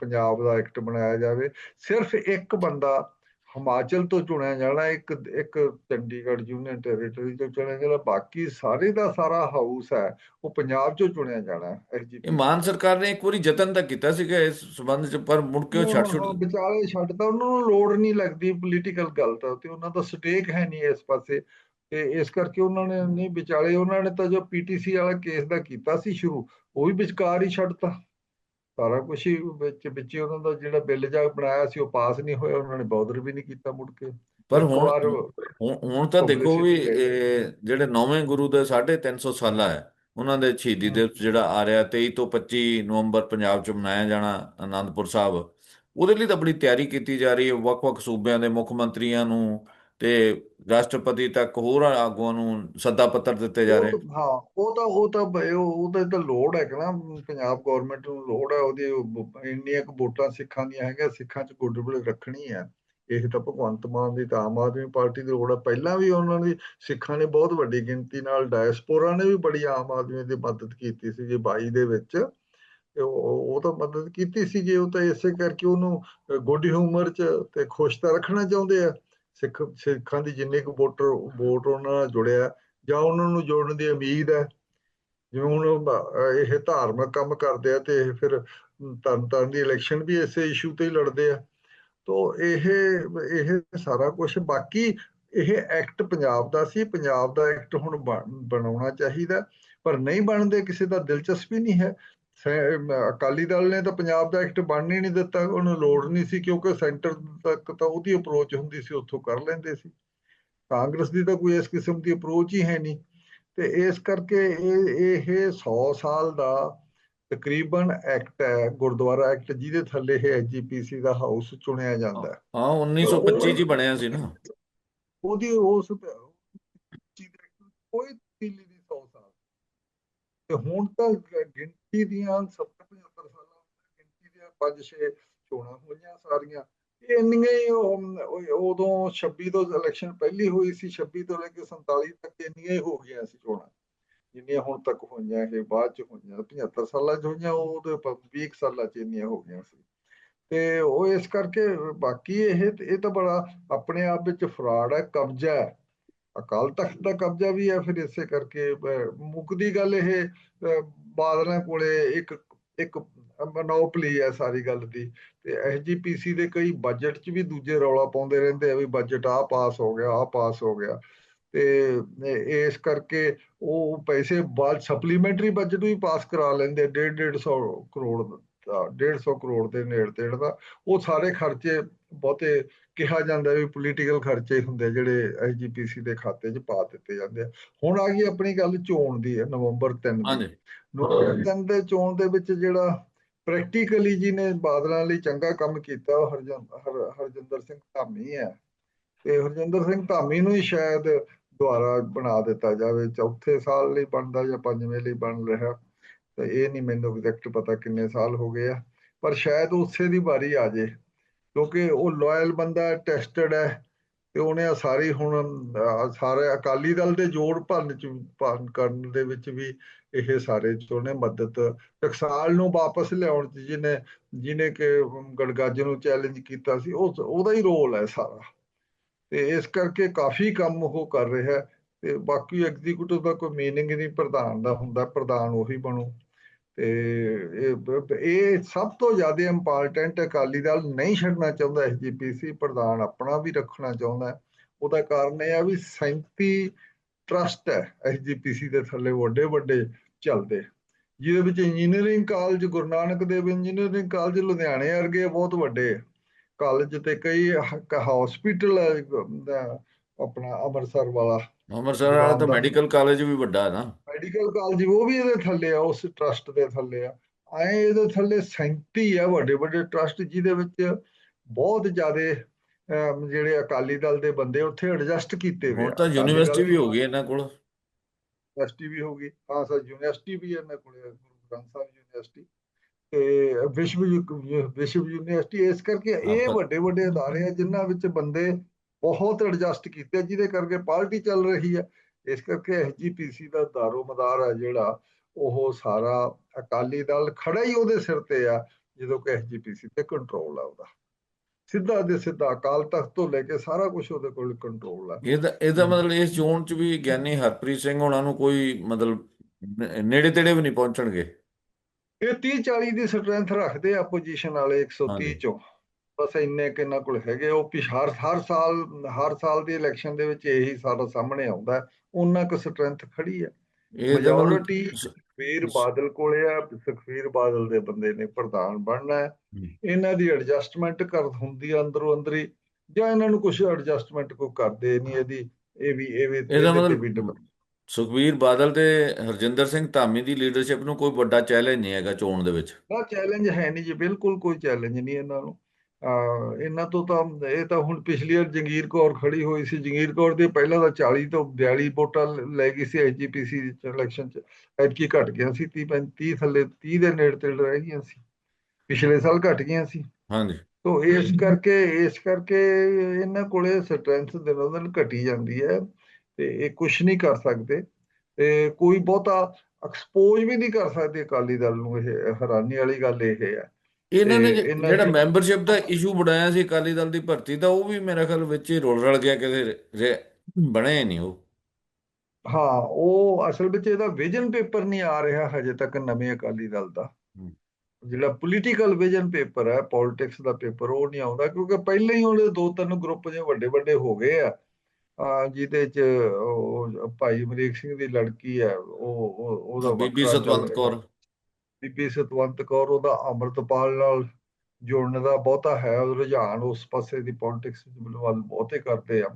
ਪੰਜਾਬ ਦਾ ਐਕਟ ਬਣਾਇਆ ਜਾਵੇ। ਸਿਰਫ ਇੱਕ ਬੰਦਾ ਹਿਮਾਚਲ ਤੋਂ ਚੁਣਿਆ ਜਾਣਾ ਇੱਕ ਇੱਕ ਚੰਡੀਗੜ੍ਹ ਯੂਨੀਅਨ ਟੈਰੀਟਰੀ ਤੋਂ ਚੁਣਿਆ ਜਾਣਾ ਬਾਕੀ ਸਾਰੇ ਦਾ ਸਾਰਾ ਹਾਊਸ ਹੈ ਉਹ ਪੰਜਾਬ ਚੋਂ ਚੁਣਿਆ ਜਾਣਾ ਇਹ ਐਸਜੀਪੀ ਮਾਨ ਸਰਕਾਰ ਨੇ ਇੱਕ ਵਾਰੀ ਯਤਨ ਤਾਂ ਕੀਤਾ ਸੀਗਾ ਇਸ ਸੰਬੰਧ ਚ ਪਰ ਮੁੜ ਕੇ ਉਹ ਛੱਡ ਛੁੱਟ ਵਿਚਾਲੇ ਛੱਡਦਾ ਉਹਨਾਂ ਨੂੰ ਲੋੜ ਨਹੀਂ ਲੱਗਦੀ ਪੋਲੀਟੀਕਲ ਗੱਲ ਤਾਂ ਤੇ ਉਹਨਾਂ ਦਾ ਸਟੇਕ ਹੈ ਨਹੀਂ ਇਸ ਪਾਸੇ ਤੇ ਇਸ ਕਰਕੇ ਉਹਨਾਂ ਨੇ ਨਹੀਂ ਵਿਚਾਲੇ ਉਹਨਾਂ ਨੇ ਤਾਂ ਜੋ ਪੀਟੀਸੀ ਵਾਲਾ ਕੇਸ ਦਾ ਕੀਤਾ ਸੀ ਸ਼ੁਰੂ ਉਹ ਵੀ ਵਿਚਕਾਰ ਹੀ ਛੱਡਤਾ। ਸਾਰਾ ਕੁਝ ਹੀ ਵਿੱਚ ਵਿੱਚ ਉਹਨਾਂ ਦਾ ਜਿਹੜਾ ਬਿੱਲ ਜਾ ਬਣਾਇਆ ਸੀ ਉਹ ਪਾਸ ਨਹੀਂ ਹੋਇਆ ਉਹਨਾਂ ਨੇ ਬੌਦਰ ਵੀ ਨਹੀਂ ਕੀਤਾ ਮੁੜ ਕੇ। ਪਰ ਹੁਣ ਹੁਣ ਤਾਂ ਦੇਖੋ ਵੀ ਜਿਹੜੇ ਨੌਵੇਂ ਗੁਰੂ ਦੇ 350 ਸਾਲਾ ਹੈ ਉਹਨਾਂ ਦੇ ਸ਼ਹੀਦੀ ਦਿਵਸ ਜਿਹੜਾ ਆ ਰਿਹਾ 23 ਤੋਂ 25 ਨਵੰਬਰ ਪੰਜਾਬ 'ਚ ਮਨਾਇਆ ਜਾਣਾ ਆਨੰਦਪੁਰ ਸਾਹਿਬ ਉਹਦੇ ਲਈ ਤਾਂ ਬੜੀ ਤਿਆਰੀ ਕੀਤੀ ਜਾ ਰਹੀ ਹੈ। ਵੱਖ-ਵੱਖ ਸੂਬਿਆਂ ਦੇ ਮੁੱਖ ਮੰਤਰੀਆਂ ਨੂੰ ਤੇ ਰਾਸ਼ਟਰਪਤੀ ਤੱਕ ਹੋਰ ਆਗੂਆਂ ਨੂੰ ਸੱਦਾ ਪੱਤਰ ਦਿੱਤੇ ਜਾ ਰਹੇ ਤਾਂ- ਹਾਂ ਉਹ ਤਾਂ ਉਹ ਤਾਂ ਉਹ ਉਹਦਾ ਤਾਂ ਲੋੜ ਹੈ ਕਿ ਨਾ ਪੰਜਾਬ ਗਵਰਨਮੈਂਟ ਨੂੰ ਲੋੜ ਹੈ ਉਹਦੀ ਇੰਨੀਆਂ ਕੁ ਵੋਟਾਂ ਸਿੱਖਾਂ ਦੀਆਂ ਹੈਗੀਆਂ ਸਿੱਖਾਂ 'ਚ ਗੁੱਡਵਿਲ ਰੱਖਣੀ ਹੈ। ਇਹ ਤਾਂ ਭਗਵੰਤ ਮਾਨ ਦੀ ਤਾਂ ਆਮ ਆਦਮੀ ਪਾਰਟੀ ਦੀ ਲੋੜ ਹੈ। ਪਹਿਲਾਂ ਵੀ ਉਹਨਾਂ ਦੀ ਸਿੱਖਾਂ ਨੇ ਬਹੁਤ ਵੱਡੀ ਗਿਣਤੀ ਨਾਲ ਡਾਇਸਪੋਰਾ ਨੇ ਵੀ ਬੜੀ ਆਮ ਆਦਮੀ ਦੀ ਮਦਦ ਕੀਤੀ ਸੀ ਜੀ 22 ਦੇ ਵਿੱਚ। ਤੇ ਉਹ ਉਹ ਤਾਂ ਮਦਦ ਕੀਤੀ ਸੀ ਜੀ ਉਹ ਤਾਂ ਇਸੇ ਕਰਕੇ ਉਹਨੂੰ ਗੁੱਡ ਹਿਊਮਰ 'ਚ ਤੇ ਖੁਸ਼ ਤਾਂ ਰੱਖਣਾ ਚਾਹੁੰਦੇ ਆ। ਸਿੱਖ ਸਿੱਖਾਂ ਦੀ ਜਿੰਨੇ ਕੁ ਵੋਟਰ, ਵੋਟ ਉਹਨਾਂ ਨਾਲ ਜੁੜਿਆ ਜਾਂ ਉਹਨਾਂ ਨੂੰ ਜੋੜਨ ਦੀ ਉਮੀਦ ਹੈ, ਜਿਵੇਂ ਹੁਣ ਇਹ ਧਾਰਮਿਕ ਕੰਮ ਕਰਦੇ ਆ ਤੇ ਇਹ ਫਿਰ ਤਰਨ ਤਾਰਨ ਦੀ ਇਲੈਕਸ਼ਨ ਵੀ ਇਸੇ ਇਸ਼ੂ ਤੇ ਹੀ ਲੜਦੇ ਆ, ਤੋ ਇਹ ਇਹ ਸਾਰਾ ਕੁਝ ਬਾਕੀ ਇਹ ਐਕਟ ਪੰਜਾਬ ਦਾ ਸੀ, ਪੰਜਾਬ ਦਾ ਐਕਟ ਹੁਣ ਬਣ- ਬਣਾਉਣਾ ਚਾਹੀਦਾ, ਪਰ ਨਹੀਂ ਬਣਦੇ, ਕਿਸੇ ਦਾ ਦਿਲਚਸਪੀ ਨਹੀਂ ਹੈ ਅਕਾਲੀ ਦਲ ਨੇ ਤਾਂ ਪੰਜਾਬ ਦਾ ਐਕਟ ਬਣਨ ਹੀ ਨਹੀਂ ਦਿੱਤਾ ਉਹਨੂੰ ਲੋੜ ਨਹੀਂ ਸੀ ਕਿਉਂਕਿ ਸੈਂਟਰ ਤੱਕ ਤਾਂ ਉਹਦੀ ਅਪਰੋਚ ਹੁੰਦੀ ਸੀ ਉੱਥੋਂ ਕਰ ਲੈਂਦੇ ਸੀ। ਕਾਂਗਰਸ ਦੀ ਤਾਂ ਕੋਈ ਇਸ ਕਿਸਮ ਦੀ ਅਪਰੋਚ ਹੀ ਹੈ ਨਹੀਂ। ਤੇ ਇਸ ਕਰਕੇ ਇਹ ਇਹ 100 ਸਾਲ ਦਾ ਤਕਰੀਬਨ ਐਕਟ ਹੈ ਗੁਰਦੁਆਰਾ ਐਕਟ ਜਿਹਦੇ ਥੱਲੇ ਇਹ ਐਸਜੀਪੀਸੀ ਦਾ ਹਾਊਸ ਚੁਣਿਆ ਜਾਂਦਾ। ਹੈ ਹਾਂ 1925 ਚ ਹੀ ਬਣਿਆ ਸੀ ਨਾ। ਉਹਦੀ ਉਸ ਕੋਈ ਤਬਦੀਲੀ ਨਹੀਂ 100 ਸਾਲ। ਤੇ ਹੁਣ ਤਾਂ ਗਿਣਤੀ ਦੀਆਂ 70 75 ਸਾਲਾਂ ਗਿਣਤੀ ਦੀਆਂ ਪੰਜ ਛੇ ਚੋਣਾਂ ਹੋਈਆਂ ਸਾਰੀਆਂ। ਇੰਨੀਆਂ ਹੀ ਉਦੋਂ 26 ਤੋਂ ਇਲੈਕਸ਼ਨ ਪਹਿਲੀ ਹੋਈ ਸੀ 26 ਤੋਂ ਲੈ ਕੇ 47 ਤੱਕ ਇੰਨੀਆਂ ਹੀ ਹੋ ਗਈਆਂ ਸੀ ਚੋਣਾਂ। ਜਿੰਨੀਆਂ ਹੁਣ ਤੱਕ ਹੋਈਆਂ, ਇਹ ਬਾਅਦ ਚ ਹੋਈਆਂ 75 ਸਾਲਾਂ ਚ ਹੋਈਆਂ ਉਹ ਉਹਦੇ 20 ਸਾਲਾਂ ਚ ਇੰਨੀਆਂ ਹੋ ਗਈਆਂ ਸੀ। ਤੇ ਉਹ ਇਸ ਕਰਕੇ ਬਾਕੀ ਇਹ ਇਹ ਤਾਂ ਬੜਾ ਆਪਣੇ ਆਪ ਵਿੱਚ ਫਰਾਡ ਹੈ, ਕਬਜ਼ਾ ਹੈ। ਅਕਾਲ ਤਖਤ ਦਾ ਕਬਜ਼ਾ ਵੀ ਹੈ, ਫਿਰ ਇਸੇ ਕਰਕੇ ਮੁੱਕਦੀ ਗੱਲ ਇਹ ਬਾਦਲਾਂ ਕੋਲੇ ਇੱਕ ਇੱਕ ਮੋਨੋਪਲੀ ਹੈ ਸਾਰੀ ਗੱਲ ਦੀ। ਤੇ ਐਸਜੀਪੀਸੀ ਦੇ ਕਈ ਬਜਟ 'ਚ ਵੀ ਦੂਜੇ ਰੌਲਾ ਪਾਉਂਦੇ ਰਹਿੰਦੇ ਆ ਵੀ ਬਜਟ ਆ ਪਾਸ ਹੋ ਗਿਆ ਆ ਪਾਸ ਹੋ ਗਿਆ। ਤੇ ਇਸ ਕਰਕੇ ਉਹ ਪੈਸੇ ਬਾਅਦ ਸਪਲੀਮੈਂਟਰੀ ਬਜਟ ਵੀ ਪਾਸ ਕਰਾ ਲੈਂਦੇ ਡੇਢ ਡੇਢ ਸੌ ਕਰੋੜ ਦਾ 150 ਕਰੋੜ ਦੇ ਨੇੜੇ ਤੇੜ ਦਾ। ਉਹ ਸਾਰੇ ਖਰਚੇ ਬਹੁਤੇ ਕਿਹਾ ਜਾਂਦਾ ਵੀ ਪੋਲੀਟੀਕਲ ਖਰਚੇ ਹੁੰਦੇ ਜਿਹੜੇ ਐਸਜੀਪੀਸੀ ਦੇ ਖਾਤੇ 'ਚ ਪਾ ਦਿੱਤੇ ਜਾਂਦੇ ਆ। ਹੁਣ ਆ ਗਈ ਆਪਣੀ ਗੱਲ ਚੋਣ ਦੀ ਹੈ ਨਵੰਬਰ 3 ਦੀ। ਹਾਂਜੀ। ਨਵੰਬਰ 3 ਦੇ ਚੋਣ ਦੇ ਵਿੱਚ ਜਿਹੜਾ ਪ੍ਰੈਕਟੀਕਲੀ ਜਿਹਨੇ ਬਾਦਲਾਂ ਲਈ ਚੰਗਾ ਕੰਮ ਕੀਤਾ ਉਹ ਹਰਜਿੰਦਰ ਸਿੰਘ ਧਾਮੀ ਹੈ ਤੇ ਹਰਜਿੰਦਰ ਸਿੰਘ ਧਾਮੀ ਨੂੰ ਹੀ ਸ਼ਾਇਦ ਦੁਬਾਰਾ ਬਣਾ ਦਿੱਤਾ ਜਾਵੇ। ਚੌਥੇ ਸਾਲ ਲਈ ਬਣਦਾ ਜਾਂ ਪੰਜਵੇਂ ਲਈ ਬਣ ਰਿਹਾ। ਤੇ ਇਹ ਨਹੀਂ ਮੈਨੂੰ ਐਗਜ਼ੈਕਟ ਪਤਾ ਕਿੰਨੇ ਸਾਲ ਹੋ ਗਏ ਆ। ਪਰ ਸ਼ਾਇਦ ਉਸੇ ਦੀ ਵਾਰੀ ਆ ਜੇ। ਕਿਉਂਕਿ ਉਹ ਲਾਇਲ ਬੰਦਾ ਟੈਸਟਡ ਹੈ ਤੇ ਉਹਨੇ ਆ ਸਾਰੀ ਹੁਣ ਸਾਰੇ ਅਕਾਲੀ ਦਲ ਦੇ ਜੋੜ ਭਰਨ ਚ, ਭਰਨ ਕਰਨ ਦੇ ਵਿੱਚ ਵੀ ਇਹ ਸਾਰੇ ਚ ਮਦਦ ਟਕਸਾਲ ਨੂੰ ਵਾਪਸ ਲਿਆਉਣ ਚ ਜਿਹਨੇ ਜਿਹਨੇ ਕਿ ਗੜਗਾਜੇ ਨੂੰ ਚੈਲੰਜ ਕੀਤਾ ਸੀ, ਉਹ ਉਹਦਾ ਹੀ ਰੋਲ ਹੈ ਸਾਰਾ। ਤੇ ਇਸ ਕਰਕੇ ਕਾਫੀ ਕੰਮ ਉਹ ਕਰ ਰਿਹਾ ਤੇ ਬਾਕੀ ਐਗਜ਼ੀਕਿਊਟਿਵ ਦਾ ਕੋਈ ਮੀਨਿੰਗ ਨਹੀਂ, ਪ੍ਰਧਾਨ ਦਾ ਹੁੰਦਾ, ਪ੍ਰਧਾਨ ਉਹੀ ਬਣੂ। ਤੇ ਇਹ ਸਭ ਤੋਂ ਜ਼ਿਆਦਾ ਇੰਪੋਰਟੈਂਟ ਅਕਾਲੀ ਦਲ ਨਹੀਂ ਛੱਡਣਾ ਚਾਹੁੰਦਾ ਐਸਜੀਪੀਸੀ ਪ੍ਰਧਾਨ ਆਪਣਾ ਵੀ ਰੱਖਣਾ ਚਾਹੁੰਦਾ। ਉਹਦਾ ਕਾਰਨ ਇਹ ਆ ਵੀ 37 ਟਰਸਟ ਹੈ ਐਸਜੀਪੀਸੀ ਦੇ ਥੱਲੇ ਵੱਡੇ ਵੱਡੇ ਚੱਲਦੇ। ਜਿਹਦੇ ਵਿੱਚ engineering college Guru Nanak Dev engineering college ਲੁਧਿਆਣੇ ਵਰਗੇ ਬਹੁਤ ਵੱਡੇ ਕਾਲਜ ਤੇ ਕਈ ਹਸਪੀਟਲ ਆਪਣਾ ਅੰਮ੍ਰਿਤਸਰ ਵਾਲਾ। ਅੰਮ੍ਰਿਤਸਰ ਵਾਲਾ ਤਾਂ ਮੈਡੀਕਲ ਕਾਲਜ ਵੀ ਵੱਡਾ ਹੈ ਨਾ। ਮੈਡੀਕਲ ਕਾਲਜ ਉਹ ਵੀ ਇਹਦੇ ਥੱਲੇ ਆ ਉਸ ਟਰਸਟ ਦੇ ਥੱਲੇ ਆ। ਐ ਇਹਦੇ ਥੱਲੇ 37 ਆ ਵੱਡੇ ਵੱਡੇ ਟਰਸਟ ਜਿਹਦੇ ਵਿੱਚ ਬਹੁਤ ਜ਼ਿਆਦੇ ਜਿਹੜੇ ਅਕਾਲੀ ਦਲ ਦੇ ਬੰਦੇ ਉੱਥੇ ਐਡਜਸਟ ਕੀਤੇ ਹੋਏ ਹੁਣ ਆ ਤਾਂ ਯੂਨੀਵਰਸਿਟੀ ਵੀ ਹੋ ਗਈ ਇਹਨਾਂ ਕੋਲ। ਯੂਨੀਵਰਸਿਟੀ ਵੀ ਹੋ ਗਈ ਹਾਂ ਸਰ ਯੂਨੀਵਰਸਿਟੀ ਵੀ ਇਹਨਾਂ ਕੋਲੇ ਗੁਰੂ ਗ੍ਰੰਥ ਸਾਹਿਬ ਯੂਨੀਵਰਸਿਟੀ ਤੇ ਵਿਸ਼ਵ ਵਿਸ਼ਵ ਯੂਨੀਵਰਸਿਟੀ ਇਸ ਕਰਕੇ ਇਹ ਵੱਡੇ ਵੱਡੇ ਅਦਾਰੇ ਆ ਜਿਨ੍ਹਾਂ ਵਿੱਚ ਬੰਦੇ ਬਹੁਤ ਐਡਜਸਟ ਕੀਤੇ ਜਿਹਦੇ ਕਰਕੇ ਪਾਰਟੀ ਚੱਲ ਰਹੀ ਹੈ ਇਸ ਕਰਕੇ ਐਸਜੀਪੀਸੀ ਦਾ ਦਾਰੋ ਮਦਾਰ ਹੈ ਜਿਹੜਾ ਉਹ ਸਾਰਾ ਅਕਾਲੀ ਦਲ ਖੜਾ ਹੀ ਉਹਦੇ ਸਿਰ ਤੇ ਆ ਜਦੋਂ ਕਿ ਐਸਜੀਪੀਸੀ ਤੇ ਕੰਟਰੋਲ ਆ ਉਹਦਾ। ਸਿੱਧਾ ਦੇ ਸਿੱਧਾ ਅਕਾਲ ਤਖਤ ਤੋਂ ਲੈ ਕੇ ਸਾਰਾ ਕੁਝ ਉਹਦੇ ਕੋਲ ਕੰਟਰੋਲ ਆ। ਇਹਦਾ ਇਹਦਾ ਮਤਲਬ ਇਸ ਚੋਣ 'ਚ ਵੀ ਗਿਆਨੀ ਹਰਪ੍ਰੀਤ ਸਿੰਘ ਹੋਣਾ ਨੂੰ ਕੋਈ ਮਤਲਬ ਨੇੜੇ ਤੇੜੇ ਵੀ ਨਹੀਂ ਪਹੁੰਚਣਗੇ? ਇਹ 30 40 ਦੀ ਸਟਰੈਂਥ ਰੱਖਦੇ ਆ ਆਪੋਜੀਸ਼ਨ ਵਾਲੇ 130 ਹਾਂਜੀ। ਚੋਂ। ਬਸ ਇੰਨੇ ਕਿ ਇਹਨਾਂ ਕੋਲ ਹੈਗੇ ਉਹ ਪਿਛ ਹਰ ਹਰ ਸਾਲ ਹਰ ਸਾਲ ਦੀ ਇਲੈਕਸ਼ਨ ਦੇ ਵਿੱਚ ਇਹੀ ਸਾਰਾ ਸਾਹਮਣੇ ਆਉਂਦਾ। ਉਹਨਾਂ ਕੁ ਸਟਰੈਂਥ ਖੜੀ ਹੈ ਮੈਜੋਰਿਟੀ ਸ- ਸੁਖਬੀਰ ਸ- ਬਾਦਲ ਕੋਲੇ ਆ ਸੁਖਬੀਰ ਬਾਦਲ ਦੇ ਬੰਦੇ ਨੇ ਪ੍ਰਧਾਨ ਬਣਨਾ। ਇਹਨਾਂ ਦੀ ਐਡਜਸਟਮੈਂਟ ਕਰ ਹੁੰਦੀ ਆ ਅੰਦਰੋਂ ਅੰਦਰੀ ਜਾਂ ਇਹਨਾਂ ਨੂੰ ਕੁਝ ਐਡਜਸਟਮੈਂਟ ਕੋ ਕਰਦੇ ਨਹੀਂ ਇਹਦੀ ਇਹ ਵੀ ਇਹ ਵੀ ਇਹਦਾ ਮਤਲਬ ਸੁਖਬੀਰ ਬਾਦਲ ਤੇ ਹਰਜਿੰਦਰ ਸਿੰਘ ਧਾਮੀ ਦੀ ਲੀਡਰਸ਼ਿਪ ਨੂੰ ਕੋਈ ਵੱਡਾ ਚੈਲੰਜ ਨਹੀਂ ਹੈਗਾ ਚੋਣ ਦੇ ਵਿੱਚ ਨਾ ਚੈਲੰਜ ਹੈ ਨਹੀਂ ਜੀ ਬਿਲਕੁਲ ਕੋਈ ਚੈਲੰਜ ਨਹੀਂ ਇਹਨਾਂ ਨੂੰ ਇਹਨਾਂ ਤੋਂ ਤਾਂ ਇਹ ਤਾਂ ਹੁਣ ਪਿਛਲੀ ਵਾਰ ਜੰਗੀਰ ਕੌਰ ਖੜੀ ਹੋਈ ਸੀ। ਜੰਗੀਰ ਕੌਰ ਦੇ ਪਹਿਲਾਂ ਤਾਂ 40 ਤੋਂ 42 ਵੋਟਾਂ ਲੈ ਗਈ ਸੀ ਐਸਜੀਪੀਸੀ ਇਲੈਕਸ਼ਨ ਚ। ਐਤਕੀ ਘਟ ਗਿਆ ਸੀ 30 30 ਥੱਲੇ 30 ਦੇ ਨੇੜੇ ਤੇੜੇ ਰਹਿ ਗਈਆਂ ਸੀ। ਪਿਛਲੇ ਸਾਲ ਘਟ ਗਈਆਂ ਸੀ। ਹਾਂਜੀ। ਤੋ ਇਸ ਕਰਕੇ ਇਸ ਕਰਕੇ ਇਹਨਾਂ ਕੋਲੇ ਸਟਰੈਂਥ ਦਿਨੋਂ ਦਿਨ ਘਟੀ ਜਾਂਦੀ ਹੈ ਤੇ ਇਹ ਕੁਝ ਨਹੀਂ ਕਰ ਸਕਦੇ। ਤੇ ਕੋਈ ਬਹੁਤਾ ਐਕਸਪੋਜ਼ ਵੀ ਨਹੀਂ ਕਰ ਸਕਦੇ ਅਕਾਲੀ ਦਲ ਨੂੰ ਇਹ ਹੈਰਾਨੀ ਵਾਲੀ ਗੱਲ ਇਹ ਹੈ। ਇਹਨਾਂ ਨੇ ਤੇ ਜ- ਇਹਨਾਂ ਜਿਹੜਾ ਮੈਂਬਰਸ਼ਿਪ ਦਾ ਇਸ਼ੂ ਬਣਾਇਆ ਸੀ ਅਕਾਲੀ ਦਲ ਦੀ ਭਰਤੀ ਦਾ ਉਹ ਵੀ ਮੇਰੇ ਖਿਆਲ ਵਿੱਚ ਹੀ ਰੁਲ ਰਲ ਗਿਆ ਕਿਤੇ ਰੇ- ਬਣੇ ਨਹੀਂ ਉਹ ਹਾਂ ਉਹ ਅਸਲ ਵਿੱਚ ਇਹਦਾ ਵਿਜ਼ਨ ਪੇਪਰ ਨਹੀਂ ਆ ਰਿਹਾ ਹਜੇ ਤੱਕ ਨਵੇਂ ਅਕਾਲੀ ਦਲ ਦਾ ਹਮ। ਜਿਹੜਾ ਪੋਲੀਟੀਕਲ ਵਿਜ਼ਨ ਪੇਪਰ ਹੈ ਪੋਲਿਟਿਕਸ ਦਾ ਪੇਪਰ ਉਹ ਨਹੀਂ ਆਉਂਦਾ ਕਿਉਂਕਿ ਪਹਿਲਾਂ ਹੀ ਉਹਦੇ ਦੋ ਤਿੰਨ ਗਰੁੱਪ ਜੇ ਵੱਡੇ ਵੱਡੇ ਹੋ ਗਏ ਆ ਆ ਜਿਹਦੇ ਚ ਉਹ ਭਾਈ ਅਮਰੀਕ ਸਿੰਘ ਦੀ ਲੜਕੀ ਹੈ ਉਹ ਉਹ- ਉਹਦਾ ਬੀਬੀ ਵੱਖਰਾ ਚੱਲ ਸਤਵੰਤ ਰਿਹਾ। ਕੌਰ ਬੀਬੀ ਸਤਵੰਤ ਕੌਰ ਉਹਦਾ ਅੰਮ੍ਰਿਤਪਾਲ ਨਾਲ ਜੁੜਨ ਦਾ ਬਹੁਤਾ ਹੈ, ਉਹ ਰੁਝਾਨ ਉਸ ਪਾਸੇ ਦੀ ਪੋਲਿਟਿਕਸ ਵੱਲ ਬਹੁਤੇ ਕਰਦੇ ਆ।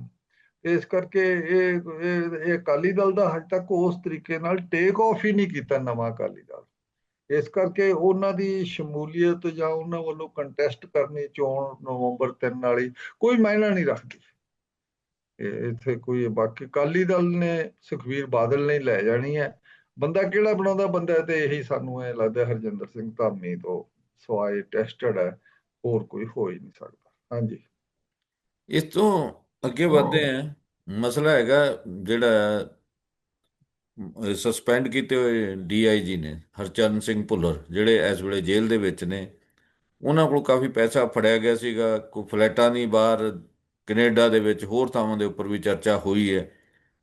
ਇਸ ਕਰਕੇ ਇਹ ਇਹ ਅਕਾਲੀ ਦਲ ਦਾ ਹਜੇ ਤੱਕ ਉਸ ਤਰੀਕੇ ਨਾਲ ਟੇਕ ਆਫ ਹੀ ਨਹੀਂ ਕੀਤਾ ਨਵਾਂ ਅਕਾਲੀ ਦਲ। ਇਸ ਕਰਕੇ ਉਹਨਾਂ ਦੀ ਸ਼ਮੂਲੀਅਤ ਜਾਂ ਉਹਨਾਂ ਵੱਲੋਂ ਕੰਟੈਸਟ ਕਰਨੀ ਚੋਣ ਨਵੰਬਰ 3 ਵਾਲੀ ਕੋਈ ਮਾਇਨਾ ਨਹੀਂ ਰੱਖਦੀ। ਇਹ, ਇੱਥੇ ਕੋਈ ਬਾਕੀ ਅਕਾਲੀ ਦਲ ਨੇ ਸੁਖਬੀਰ ਬਾਦਲ ਨੇ ਲੈ ਜਾਣੀ ਹੈ। ਬੰਦਾ ਕਿਹੜਾ ਬਣਾਉਂਦਾ? ਬੰਦਾ ਤੇ ਇਹੀ ਸਾਨੂੰ ਐ ਲੱਗਦਾ ਹਰਜਿੰਦਰ ਸਿੰਘ ਧਾਮੀ ਤੋਂ ਸਵਾਏ ਟੈਸਟਡ ਹੈ ਹੋਰ ਕੋਈ ਹੋ ਹੀ ਨਹੀਂ ਸਕਦਾ। ਹਾਂਜੀ। ਇਸ ਤੋਂ ਅੱਗੇ ਵਧਦੇ ਹਾਂ। ਮਸਲਾ ਹੈਗਾ ਜਿਹੜਾ ਸਸਪੈਂਡ ਕੀਤੇ ਹੋਏ ਡੀਆਈਜੀ ਨੇ ਹਰਚਰਨ ਸਿੰਘ ਭੁੱਲਰ ਜਿਹੜੇ ਇਸ ਵੇਲੇ ਜੇਲ੍ਹ ਦੇ ਵਿੱਚ ਨੇ। ਉਹਨਾਂ ਕੋਲ ਕਾਫੀ ਪੈਸਾ ਫੜਿਆ ਗਿਆ ਸੀਗਾ। ਕੋਈ ਫਲੈਟਾਂ ਦੀ ਬਾਹਰ ਕੈਨੇਡਾ ਦੇ ਵਿੱਚ ਹੋਰ ਥਾਵਾਂ ਦੇ ਉੱਪਰ ਵੀ ਚਰਚਾ ਹੋਈ ਹੈ।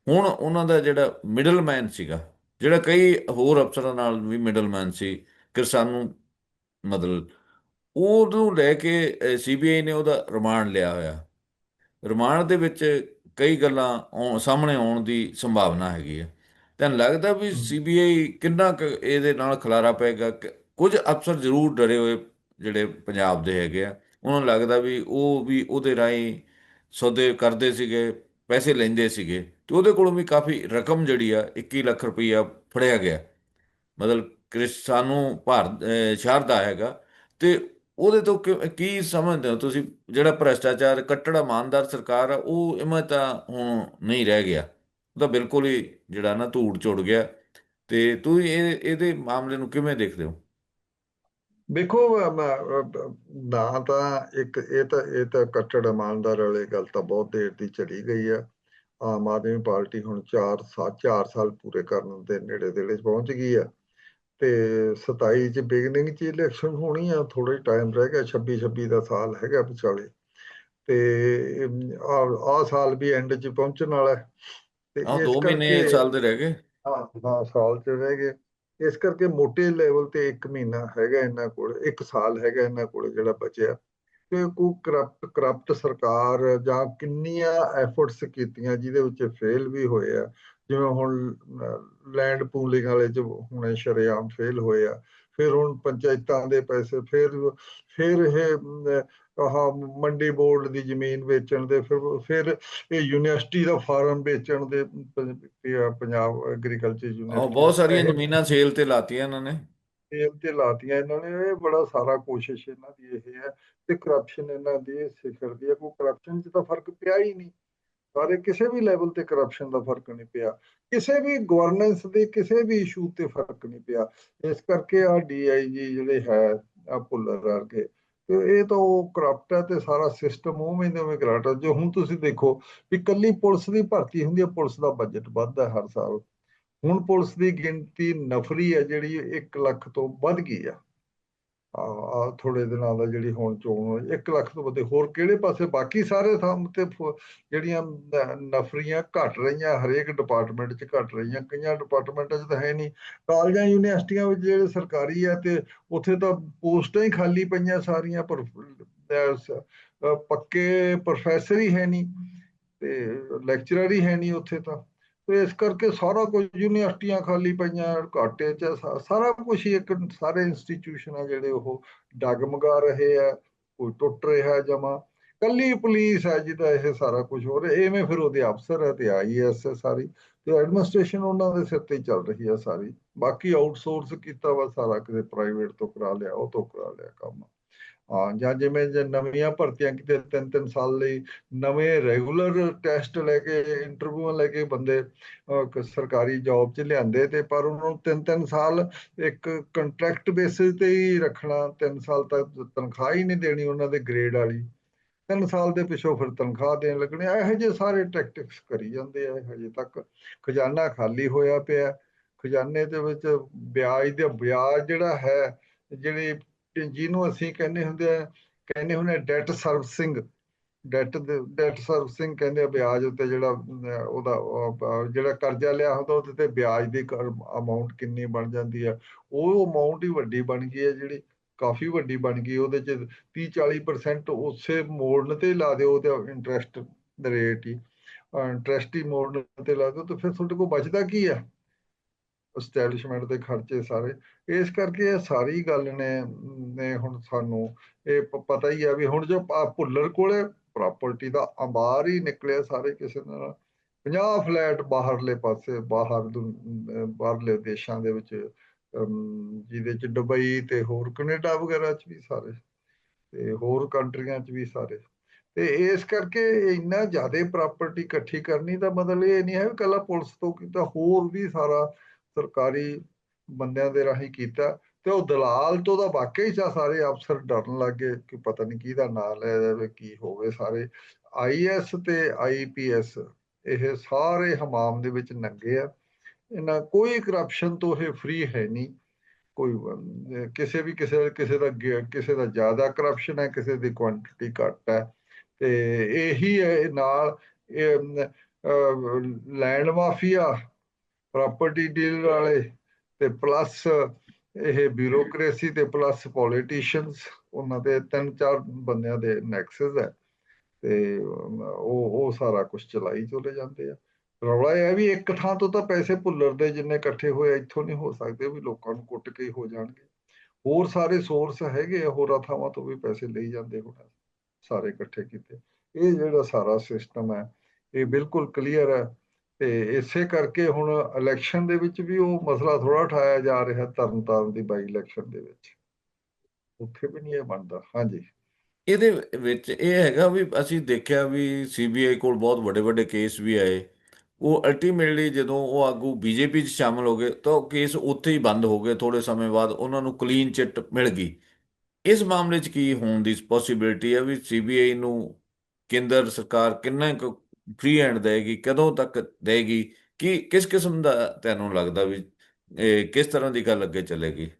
ਹੁਣ ਉਹਨਾਂ ਦਾ ਜਿਹੜਾ ਮਿਡਲਮੈਨ ਸੀਗਾ ਜਿਹੜਾ ਕਈ ਹੋਰ ਅਫਸਰਾਂ ਨਾਲ ਵੀ ਮਿਡਲਮੈਨ ਸੀ ਕਿ ਸਾਨੂੰ ਮਤਲਬ ਉਹਨੂੰ ਲੈ ਕੇ ਸੀਬੀਆਈ ਨੇ ਉਹਦਾ ਰਿਮਾਂਡ ਲਿਆ ਹੋਇਆ। ਰਿਮਾਂਡ ਦੇ ਵਿੱਚ ਕਈ ਗੱਲਾਂ ਸਾਹਮਣੇ ਆਉਣ ਦੀ ਸੰਭਾਵਨਾ ਹੈਗੀ ਹੈ ਤੈਨੂੰ ਲੱਗਦਾ ਵੀ ਸੀਬੀਆਈ ਕਿੰਨਾ ਕੁ ਇਹਦੇ ਨਾਲ ਖਲਾਰਾ ਪਏਗਾ? ਕਿ ਕੁਝ ਅਫਸਰ ਜ਼ਰੂਰ ਡਰੇ ਹੋਏ ਜਿਹੜੇ ਪੰਜਾਬ ਦੇ ਹੈਗੇ ਆ। ਉਹਨਾਂ ਨੂੰ ਲੱਗਦਾ ਵੀ ਉਹ ਵੀ ਉਹਦੇ ਰਾਹੀਂ ਸੌਦੇ ਕਰਦੇ ਸੀਗੇ ਪੈਸੇ ਲੈਂਦੇ ਸੀਗੇ। ਤੇ ਉਹਦੇ ਕੋਲੋਂ ਵੀ ਕਾਫੀ ਰਕਮ ਜਿਹੜੀ ਆ 21 ਲੱਖ ਰੁਪਈਆ ਫੜਿਆ ਗਿਆ। ਮਤਲਬ ਕ੍ਰਿਸ ਭਾਰਤ ਸ਼ਾਰਦਾ ਹੈਗਾ। ਤੇ ਉਹਦੇ ਤੋਂ ਕੀ ਸਮਝਦੇ ਹੋ ਤੁਸੀਂ? ਜਿਹੜਾ ਭ੍ਰਸ਼ਟਾਚਾਰ ਕੱਟੜ ਇਮਾਨਦਾਰ ਸਰਕਾਰ ਆ, ਉਹ ਇਵੇਂ ਤਾਂ ਹੁਣ ਨਹੀਂ ਰਹਿ ਗਿਆ। ਉਹ ਤਾਂ ਬਿਲਕੁਲ ਹੀ ਜਿਹੜਾ ਨਾ ਧੂੜ ਚੁੜ ਗਿਆ। ਤੇ ਤੁਸੀਂ ਇਹ, ਇਹਦੇ ਮਾਮਲੇ ਨੂੰ ਕਿਵੇਂ ਦੇਖਦੇ ਹੋ? ਵੇਖੋ ਨਾ ਤਾਂ ਇੱਕ, ਇਹ ਤਾਂ ਇਹ ਤਾਂ ਕੱਟੜ ਇਮਾਨਦਾਰ ਵਾਲੀ ਗੱਲ ਤਾਂ ਬਹੁਤ ਦੇਰ ਦੀ ਚਲੀ ਗਈ ਆ। ਆਮ ਆਦਮੀ ਪਾਰਟੀ ਹੁਣ 4 ਸਾਲ 4 ਸਾਲ ਪੂਰੇ ਕਰਨ ਦੇ ਨੇੜੇ ਦੇੜੇ ਪਹੁੰਚ ਗਈ ਆ। ਤੇ 27 ਚ ਬਿਗਨਿੰਗ ਚ ਇਲੈਕਸ਼ਨ ਹੋਣੀ ਆ ਥੋੜਾ ਟਾਈਮ ਰਹਿ ਗਿਆ 26 26 ਦਾ ਸਾਲ ਹੈਗਾ ਵਿਚਾਲੇ। ਤੇ ਆ ਸਾਲ ਵੀ ਐਂਡ ਚ ਪਹੁੰਚਣ ਵਾਲਾ ਹੈ। ਤੇ ਇਸ 2 ਮਹੀਨੇ ਸਾਲ ਦੇ ਰਹਿ ਗਏ। ਹਾਂ ਹਾਂ ਸਾਲ ਚ ਰਹਿ ਗਏ। ਇਸ ਕਰਕੇ ਮੋٹے ਲੈਵਲ ਤੇ 1 ਮਹੀਨਾ ਹੈਗਾ ਇਹਨਾਂ ਕੋਲ 1 ਸਾਲ ਹੈਗਾ ਇਹਨਾਂ ਕੋਲ ਜਿਹੜਾ ਬਚਿਆ। ਕਿ ਕਰਪਟ ਕਰਪਟ ਸਰਕਾਰ ਜਾਂ ਕਿੰਨੀਆਂ ਐਫਰਟਸ ਕੀਤੀਆਂ ਜਿਹਦੇ ਵਿੱਚ ਫੇਲ ਵੀ ਹੋਏ ਆ। ਜਿਵੇਂ ਹੁਣ ਲੈਂਡ ਪੂਲਿੰਗ ਵਾਲੇ ਚ ਹੁਣੇ ਸ਼ਰੇਆਮ ਫੇਲ ਹੋਏ ਆ। ਫਿਰ ਹੁਣ ਪੰਚਾਇਤਾਂ ਦੇ ਪੈਸੇ ਫਿਰ ਫਿਰ ਇਹ ਆਹ ਮੰਡੀ ਬੋਰਡ ਦੀ ਜ਼ਮੀਨ ਵੇਚਣ ਦੇ ਫਿਰ ਫਿਰ ਇਹ ਯੂਨੀਵਰਸਿਟੀ ਦਾ ਫਾਰਮ ਵੇਚਣ ਦੇ ਪੰਜਾਬ ਐਗਰੀਕਲਚਰ ਯੂਨੀਵਰਸਿਟੀ ਬਹੁਤ ਸਾਰੀਆਂ ਜ਼ਮੀਨਾਂ ਸੇਲ ਤੇ ਲਾਤੀਆਂ ਇਹਨਾਂ ਨੇ। ਤੇਲ ਤੇ ਲਾਤੀਆਂ ਇਹਨਾਂ ਨੇ, ਇਹ ਬੜਾ ਸਾਰਾ ਕੋਸ਼ਿਸ਼ ਇਹਨਾਂ ਦੀ ਇਹ ਹੈ ਤੇ ਕਰਪਸ਼ਨ ਇਹਨਾਂ ਦੀ ਸਿਖਰ ਦੀ ਹੈ, ਕੋਈ ਕਰਪਸ਼ਨ 'ਚ ਤਾਂ ਫ਼ਰਕ ਪਿਆ ਹੀ ਨਹੀਂ। ਸਾਰੇ ਕਿਸੇ ਵੀ ਲੈਵਲ ਤੇ ਕਰਪਸ਼ਨ ਦਾ ਫ਼ਰਕ ਨਹੀਂ ਪਿਆ। ਕਿਸੇ ਵੀ ਗਵਰਨੈਂਸ ਦੇ ਕਿਸੇ ਵੀ ਇਸ਼ੂ ਤੇ ਫ਼ਰਕ ਨਹੀਂ ਪਿਆ। ਇਸ ਕਰਕੇ ਆ ਡੀਆਈਜੀ ਜਿਹੜੇ ਹੈ ਆ ਭੁੱਲਰ ਵਰਗੇ, ਤੇ ਇਹ ਤਾਂ ਉਹ ਕਰਪਟ ਹੈ ਤੇ ਸਾਰਾ ਸਿਸਟਮ ਉਵੇਂ ਦੇ ਉਵੇਂ ਕਰਪਟ ਹੈ ਜੋ ਹੁਣ ਤੁਸੀਂ ਦੇਖੋ ਵੀ ਕੱਲੀ ਪੁਲਿਸ ਦੀ ਭਰਤੀ ਹੁੰਦੀ ਹੈ, ਪੁਲਿਸ ਦਾ ਬਜਟ ਵੱਧਦਾ ਹਰ ਸਾਲ। ਹੁਣ ਪੁਲਿਸ ਦੀ ਗਿਣਤੀ ਨਫਰੀ ਹੈ ਜਿਹੜੀ 1 ਲੱਖ ਤੋਂ ਵੱਧ ਗਈ ਆ। ਆ ਥੋੜੇ ਦਿਨਾਂ ਦਾ ਜਿਹੜੀ ਹੁਣ ਚੋਣ ਹੋਈ 1 ਲੱਖ ਤੋਂ ਵੱਧ। ਹੋਰ ਕਿਹੜੇ ਪਾਸੇ? ਬਾਕੀ ਸਾਰੇ ਥਾਂ ਤੇ ਫ- ਜਿਹੜੀਆਂ ਨਫਰੀਆਂ ਘਟ ਰਹੀਆਂ, ਹਰੇਕ ਡਿਪਾਰਟਮੈਂਟ 'ਚ ਘਟ ਰਹੀਆਂ, ਕਈਆਂ ਡਿਪਾਰਟਮੈਂਟਾਂ 'ਚ ਤਾਂ ਹੈ ਨਹੀਂ। ਕਾਲਜਾਂ, ਯੂਨੀਵਰਸਿਟੀਆਂ ਵਿੱਚ ਜਿਹੜੇ ਸਰਕਾਰੀ ਆ ਤੇ ਉੱਥੇ ਤਾਂ ਪੋਸਟਾਂ ਹੀ ਖਾਲੀ ਪਈਆਂ ਸਾਰੀਆਂ, ਪਰ ਪੱਕੇ ਪ੍ਰੋਫੈਸਰ ਹੀ ਹੈ ਨਹੀਂ ਤੇ ਲੈਕਚਰਰ ਹੀ ਹੈ ਨਹੀਂ ਉੱਥੇ ਤਾਂ। ਤੇ ਇਸ ਕਰਕੇ ਸਾਰਾ ਕੁਝ ਯੂਨੀਵਰਸਿਟੀਆਂ ਖਾਲੀ ਪਈਆਂ, ਘਾਟੇ ਚ ਸਾਰਾ ਕੁਝ ਹੀ ਇੱਕ ਸਾਰੇ ਇੰਸਟੀਚਿਊਸ਼ਨ ਆ ਜਿਹੜੇ ਉਹ ਡਗਮਗਾ ਰਹੇ ਆ, ਕੋਈ ਟੁੱਟ ਰਿਹਾ ਜਮਾ। ਕੱਲੀ ਪੁਲਿਸ ਹੈ ਜਿਹਦਾ ਇਹ ਸਾਰਾ ਕੁਝ ਹੋ ਰਿਹਾ, ਐਵੇਂ ਫਿਰ ਉਹਦੇ ਅਫਸਰ ਹੈ ਤੇ ਆਈਐਸ ਹੈ ਸਾਰੀ, ਤੇ ਐਡਮਿਨਿਸਟ੍ਰੇਸ਼ਨ ਉਹਨਾਂ ਦੇ ਸਿਰ ਤੇ ਹੀ ਚੱਲ ਰਹੀ ਹੈ ਸਾਰੀ। ਬਾਕੀ ਆਊਟਸੋਰਸ ਕੀਤਾ ਵਾ ਸਾਰਾ ਕਿਸੇ ਪ੍ਰਾਈਵੇਟ ਤੋਂ ਕਰਾ ਲਿਆ, ਉਹ ਤੋਂ ਕਰਾ ਲਿਆ ਕੰਮ। ਹਾਂ, ਜਾਂ ਜਿਵੇਂ ਜੇ ਨਵੀਆਂ ਭਰਤੀਆਂ ਕਿਤੇ ਤਿੰਨ ਤਿੰਨ ਸਾਲ ਲਈ ਨਵੇਂ ਰੈਗੂਲਰ ਟੈਸਟ ਲੈ ਕੇ ਇੰਟਰਵਿਊਆਂ ਲੈ ਕੇ ਬੰਦੇ ਸਰਕਾਰੀ ਜੌਬ 'ਚ ਲਿਆਂਦੇ ਤੇ ਪਰ ਉਹਨਾਂ ਨੂੰ ਤਿੰਨ ਤਿੰਨ ਸਾਲ ਇੱਕ ਕੰਟਰੈਕਟ ਬੇਸਿਸ ਤੇ ਹੀ ਰੱਖਣਾ, ਤਿੰਨ ਸਾਲ ਤੱਕ ਤਨਖਾਹ ਹੀ ਨਹੀਂ ਦੇਣੀ ਉਹਨਾਂ ਦੇ ਗ੍ਰੇਡ ਵਾਲੀ। ਤਿੰਨ ਸਾਲ ਦੇ ਪਿੱਛੋਂ ਫਿਰ ਤਨਖਾਹ ਦੇਣ ਲੱਗਣੇ, ਇਹੋ ਜਿਹੇ ਸਾਰੇ ਟੈਕਟਿਕਸ ਕਰੀ ਜਾਂਦੇ ਆ ਹਜੇ ਤੱਕ ਖਜ਼ਾਨਾ ਖਾਲੀ ਹੋਇਆ ਪਿਆ। ਖਜ਼ਾਨੇ ਦੇ ਵਿੱਚ ਵਿਆਜ ਦੇ, ਵਿਆਜ ਜਿਹੜਾ ਹੈ, ਜਿਹੜੇ ਜਿਹਨੂੰ ਅਸੀਂ ਕਹਿੰਦੇ ਹੁੰਦੇ ਆ, ਕਹਿੰਦੇ ਹੁੰਦੇ debt servicing debt debt servicing ਕਹਿੰਦੇ ਆ ਵਿਆਜ ਉੱਤੇ ਜਿਹੜਾ ਉਹਦਾ ਜਿਹੜਾ ਕਰਜ਼ਾ ਲਿਆ ਹੁੰਦਾ ਉਹਦੇ ਤੇ ਵਿਆਜ ਦੀ ਅਮਾਉਂਟ ਕਿੰਨੀ ਬਣ ਜਾਂਦੀ ਆ। ਉਹ ਅਮਾਉਂਟ ਹੀ ਵੱਡੀ ਬਣ ਗਈ ਹੈ ਜਿਹੜੀ ਕਾਫੀ ਵੱਡੀ ਬਣ ਗਈ, ਉਹਦੇ ਚ 30 40% ਉਸੇ ਮੋੜਨ ਤੇ ਲਾ ਦਿਓ, ਉਹਦੇ ਇੰਟਰਸਟ ਰੇਟ ਹੀ। ਇੰਟਰਸਟ ਹੀ ਮੋੜਨ ਤੇ ਲਾ ਦਿਓ, ਤਾਂ ਫਿਰ ਤੁਹਾਡੇ ਕੋਲ ਬਚਦਾ ਕੀ ਆ? ਐਸਟੈਬਲਿਸ਼ਮੈਂਟ ਦੇ ਖਰਚੇ ਸਾਰੇ ਇਸ ਕਰਕੇ ਇਹ ਸਾਰੀ ਗੱਲ ਨੇ ਨੇ ਹੁਣ ਸਾਨੂੰ ਇਹ ਪਤਾ ਹੀ ਆ ਵੀ ਹੁਣ ਜੋ ਭੁੱਲਰ ਕੋਲੇ ਪ੍ਰਾਪਰਟੀ ਦਾ ਅੰਬਾਰ ਹੀ ਨਿਕਲਿਆ ਸਾਰੇ ਕਿਸੇ ਨਾਲ। 50 ਫਲੈਟ ਬਾਹਰਲੇ ਪਾਸੇ ਬਾਹਰ ਬਾਹਰਲੇ ਦੇਸ਼ਾਂ ਦੇ ਵਿੱਚ ਅਮ, ਜਿਹਦੇ ਚ ਦੁਬਈ ਤੇ ਹੋਰ ਕੈਨੇਡਾ ਵਗੈਰਾ ਚ ਵੀ ਸਾਰੇ ਤੇ ਹੋਰ ਕੰਟਰੀਆਂ ਚ ਵੀ ਸਾਰੇ। ਤੇ ਇਸ ਕਰਕੇ ਇੰਨਾ ਜ਼ਿਆਦਾ ਪ੍ਰਾਪਰਟੀ ਇਕੱਠੀ ਕਰਨੀ ਦਾ ਮਤਲਬ ਇਹ ਨਹੀਂ ਹੈ ਕਿ ਕੱਲਾ ਪੁਲਿਸ ਤੋਂ ਕੀਤਾ ਹੋਰ ਵੀ ਸਾਰਾ ਸਰਕਾਰੀ ਬੰਦਿਆਂ ਦੇ ਰਾਹੀਂ ਕੀਤਾ ਤੇ ਉਹ ਦਲਾਲ ਤੋਂ ਤਾਂ ਵਾਕਈ ਹੀ ਸਾਰੇ ਅਫਸਰ ਡਰਨ ਲੱਗੇ ਕਿ ਪਤਾ ਨਹੀਂ ਕਿਹਦਾ ਨਾਂ ਲੈ ਜਾਵੇ, ਕੀ ਹੋਵੇ ਸਾਰੇ। ਆਈਐਸ ਤੇ ਆਈਪੀਐਸ ਇਹ ਸਾਰੇ ਹਮਾਮ ਦੇ ਵਿੱਚ ਨੰਗੇ ਆ। ਇਹਨਾਂ ਕੋਈ ਕਰਪਸ਼ਨ ਤੋਂ ਇਹ ਫ੍ਰੀ ਹੈ ਨਹੀਂ ਕੋਈ ਕਿਸੇ ਵੀ ਕਿਸੇ ਕਿਸੇ ਦਾ ਗੇ- ਕਿਸੇ ਦਾ ਜ਼ਿਆਦਾ ਕਰਪਸ਼ਨ ਹੈ, ਕਿਸੇ ਦੀ ਕੁਆਂਟੀਟੀ ਘੱਟ ਹੈ। ਤੇ ਇਹੀ ਹੈ, ਇਹ ਨਾਲ ਲੈਂਡ ਮਾਫੀਆ ਪ੍ਰਾਪਰਟੀ ਡੀਲ ਵਾਲੇ ਤੇ ਪਲੱਸ ਇਹ ਬਿਊਰੋਕ੍ਰੇਸੀ ਤੇ ਪਲੱਸ ਪੋਲੀਟੀਸ਼ੀਅਨਸ ਉਹਨਾਂ ਦੇ ਤਿੰਨ ਚਾਰ ਬੰਦਿਆਂ ਦੇ ਨੈਕਸਸ ਹੈ। ਤੇ ਉਹ ਉਹ ਸਾਰਾ ਕੁਝ ਚਲਾਈ ਚਲੇ ਜਾਂਦੇ ਆ। ਰੌਲਾ ਇਹ ਵੀ ਇੱਕ ਥਾਂ ਤੋਂ ਤਾਂ ਪੈਸੇ ਭੁੱਲਰ ਦੇ ਜਿੰਨੇ ਇਕੱਠੇ ਹੋਏ ਇੱਥੋਂ ਨਹੀਂ ਹੋ ਸਕਦੇ ਵੀ ਲੋਕਾਂ ਨੂੰ ਕੁੱਟ ਕੇ ਹੋ ਜਾਣਗੇ। ਹੋਰ ਸਾਰੇ ਸੋਰਸ ਹੈਗੇ ਆ, ਹੋਰਾਂ ਥਾਵਾਂ ਤੋਂ ਵੀ ਪੈਸੇ ਲਈ ਜਾਂਦੇ ਹੋਣਾ, ਸਾਰੇ ਇਕੱਠੇ ਕੀਤੇ। ਇਹ ਜਿਹੜਾ ਸਾਰਾ ਸਿਸਟਮ ਹੈ, ਇਹ ਬਿਲਕੁਲ ਕਲੀਅਰ ਹੈ। ਤੇ ਇਸੇ ਕਰਕੇ ਹੁਣ ਇਲੈਕਸ਼ਨ ਦੇ ਵਿੱਚ ਵੀ ਉਹ ਮਸਲਾ ਥੋੜਾ ਉਠਾਇਆ ਜਾ ਰਿਹਾ ਤਰਨਤਾਰਨ ਦੀ ਬਾਈ ਇਲੈਕਸ਼ਨ ਦੇ ਵਿੱਚ। ਉੱਥੇ ਵੀ ਨਹੀਂ ਇਹ ਬਣਦਾ, ਹਾਂਜੀ। ਇਹਦੇ ਵਿੱਚ ਇਹ ਹੈਗਾ ਵੀ ਅਸੀਂ ਦੇਖਿਆ ਵੀ ਸੀਬੀਆਈ ਕੋਲ ਬਹੁਤ ਵੱਡੇ ਵੱਡੇ ਕੇਸ ਵੀ ਆਏ। ਉਹ ਅਲਟੀਮੇਟਲੀ ਜਦੋਂ ਉਹ ਆਗੂ ਬੀਜੇਪੀ 'ਚ ਸ਼ਾਮਲ ਹੋ ਗਏ ਤਾਂ ਕੇਸ ਉੱਥੇ ਹੀ ਬੰਦ ਹੋ ਗਏ ਥੋੜੇ ਸਮੇਂ ਬਾਅਦ, ਉਹਨਾਂ ਨੂੰ ਕਲੀਨ ਚਿੱਟ ਮਿਲ ਗਈ। ਇਸ ਮਾਮਲੇ 'ਚ ਕੀ ਹੋਣ ਦੀ ਪੋਸਿਬਿਲਿਟੀ ਹੈ ਵੀ ਸੀਬੀਆਈ ਨੂੰ ਕੇਂਦਰ ਸਰਕਾਰ ਕਿੰਨਾ ਕੁ ਫ੍ਰੀ ਹੈਂਡ ਦੇਗੀ ਕਦੋਂ ਤੱਕ ਦੇਗੀ? ਕਿ ਕਿਸ ਕਿਸਮ ਦਾ ਤੁਹਾਨੂੰ ਲੱਗਦਾ ਵੀ ਇਹ ਕਿਸ ਤਰ੍ਹਾਂ ਦੀ ਗੱਲ ਅੱਗੇ ਚੱਲੇਗੀ?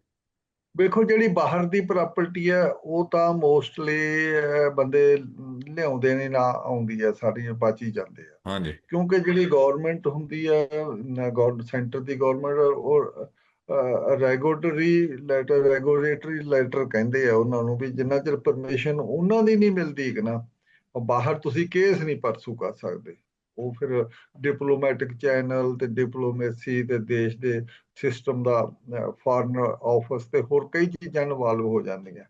ਵੇਖੋ ਜਿਹੜੀ ਬਾਹਰ ਦੀ ਪ੍ਰਾਪਰਟੀ ਹੈ ਉਹ ਤਾਂ ਮੋਸਟਲੀ ਬੰਦੇ ਲਿਆਉਂਦੇ ਨੇ ਨਾ ਆਉਂਦੀ ਹੈ ਸਾਰੀਆਂ ਬਾਚੀ ਜਾਂਦੇ ਆ। ਹਾਂਜੀ। ਕਿਉਂਕਿ ਜਿਹੜੀ ਗਵਰਨਮੈਂਟ ਹੁੰਦੀ ਹੈ ਗਵਰਨਮੈਂਟ ਸੈਂਟਰ ਦੀ ਗਵਰਨਮੈਂਟ ਉਹ ਰੈਗੂਲੇਟਰੀ ਲੈਟਰ ਰੈਗੂਲੇਟਰੀ ਲੈਟਰ ਕਹਿੰਦੇ ਆ ਉਹਨਾਂ ਨੂੰ ਵੀ ਜਿੰਨਾ ਚਿਰ ਪਰਮਿਸ਼ਨ ਉਹਨਾਂ ਦੀ ਨਹੀਂ ਮਿਲਦੀ ਕਿ ਨਾ ਉਹ ਬਾਹਰ ਤੁਸੀਂ ਕੇਸ ਨਹੀਂ ਪਰਸੂ ਕਰ ਸਕਦੇ। ਉਹ ਫਿਰ ਡਿਪਲੋਮੈਟਿਕ ਚੈਨਲ ਤੇ ਡਿਪਲੋਮੇਸੀ ਤੇ ਦੇਸ਼ ਦੇ ਸਿਸਟਮ ਦਾ ਫੋਰਨ ਆਫਿਸ ਤੇ ਹੋਰ ਕਈ ਚੀਜ਼ਾਂ ਇਨਵੋਲਵ ਹੋ ਜਾਂਦੀਆਂ।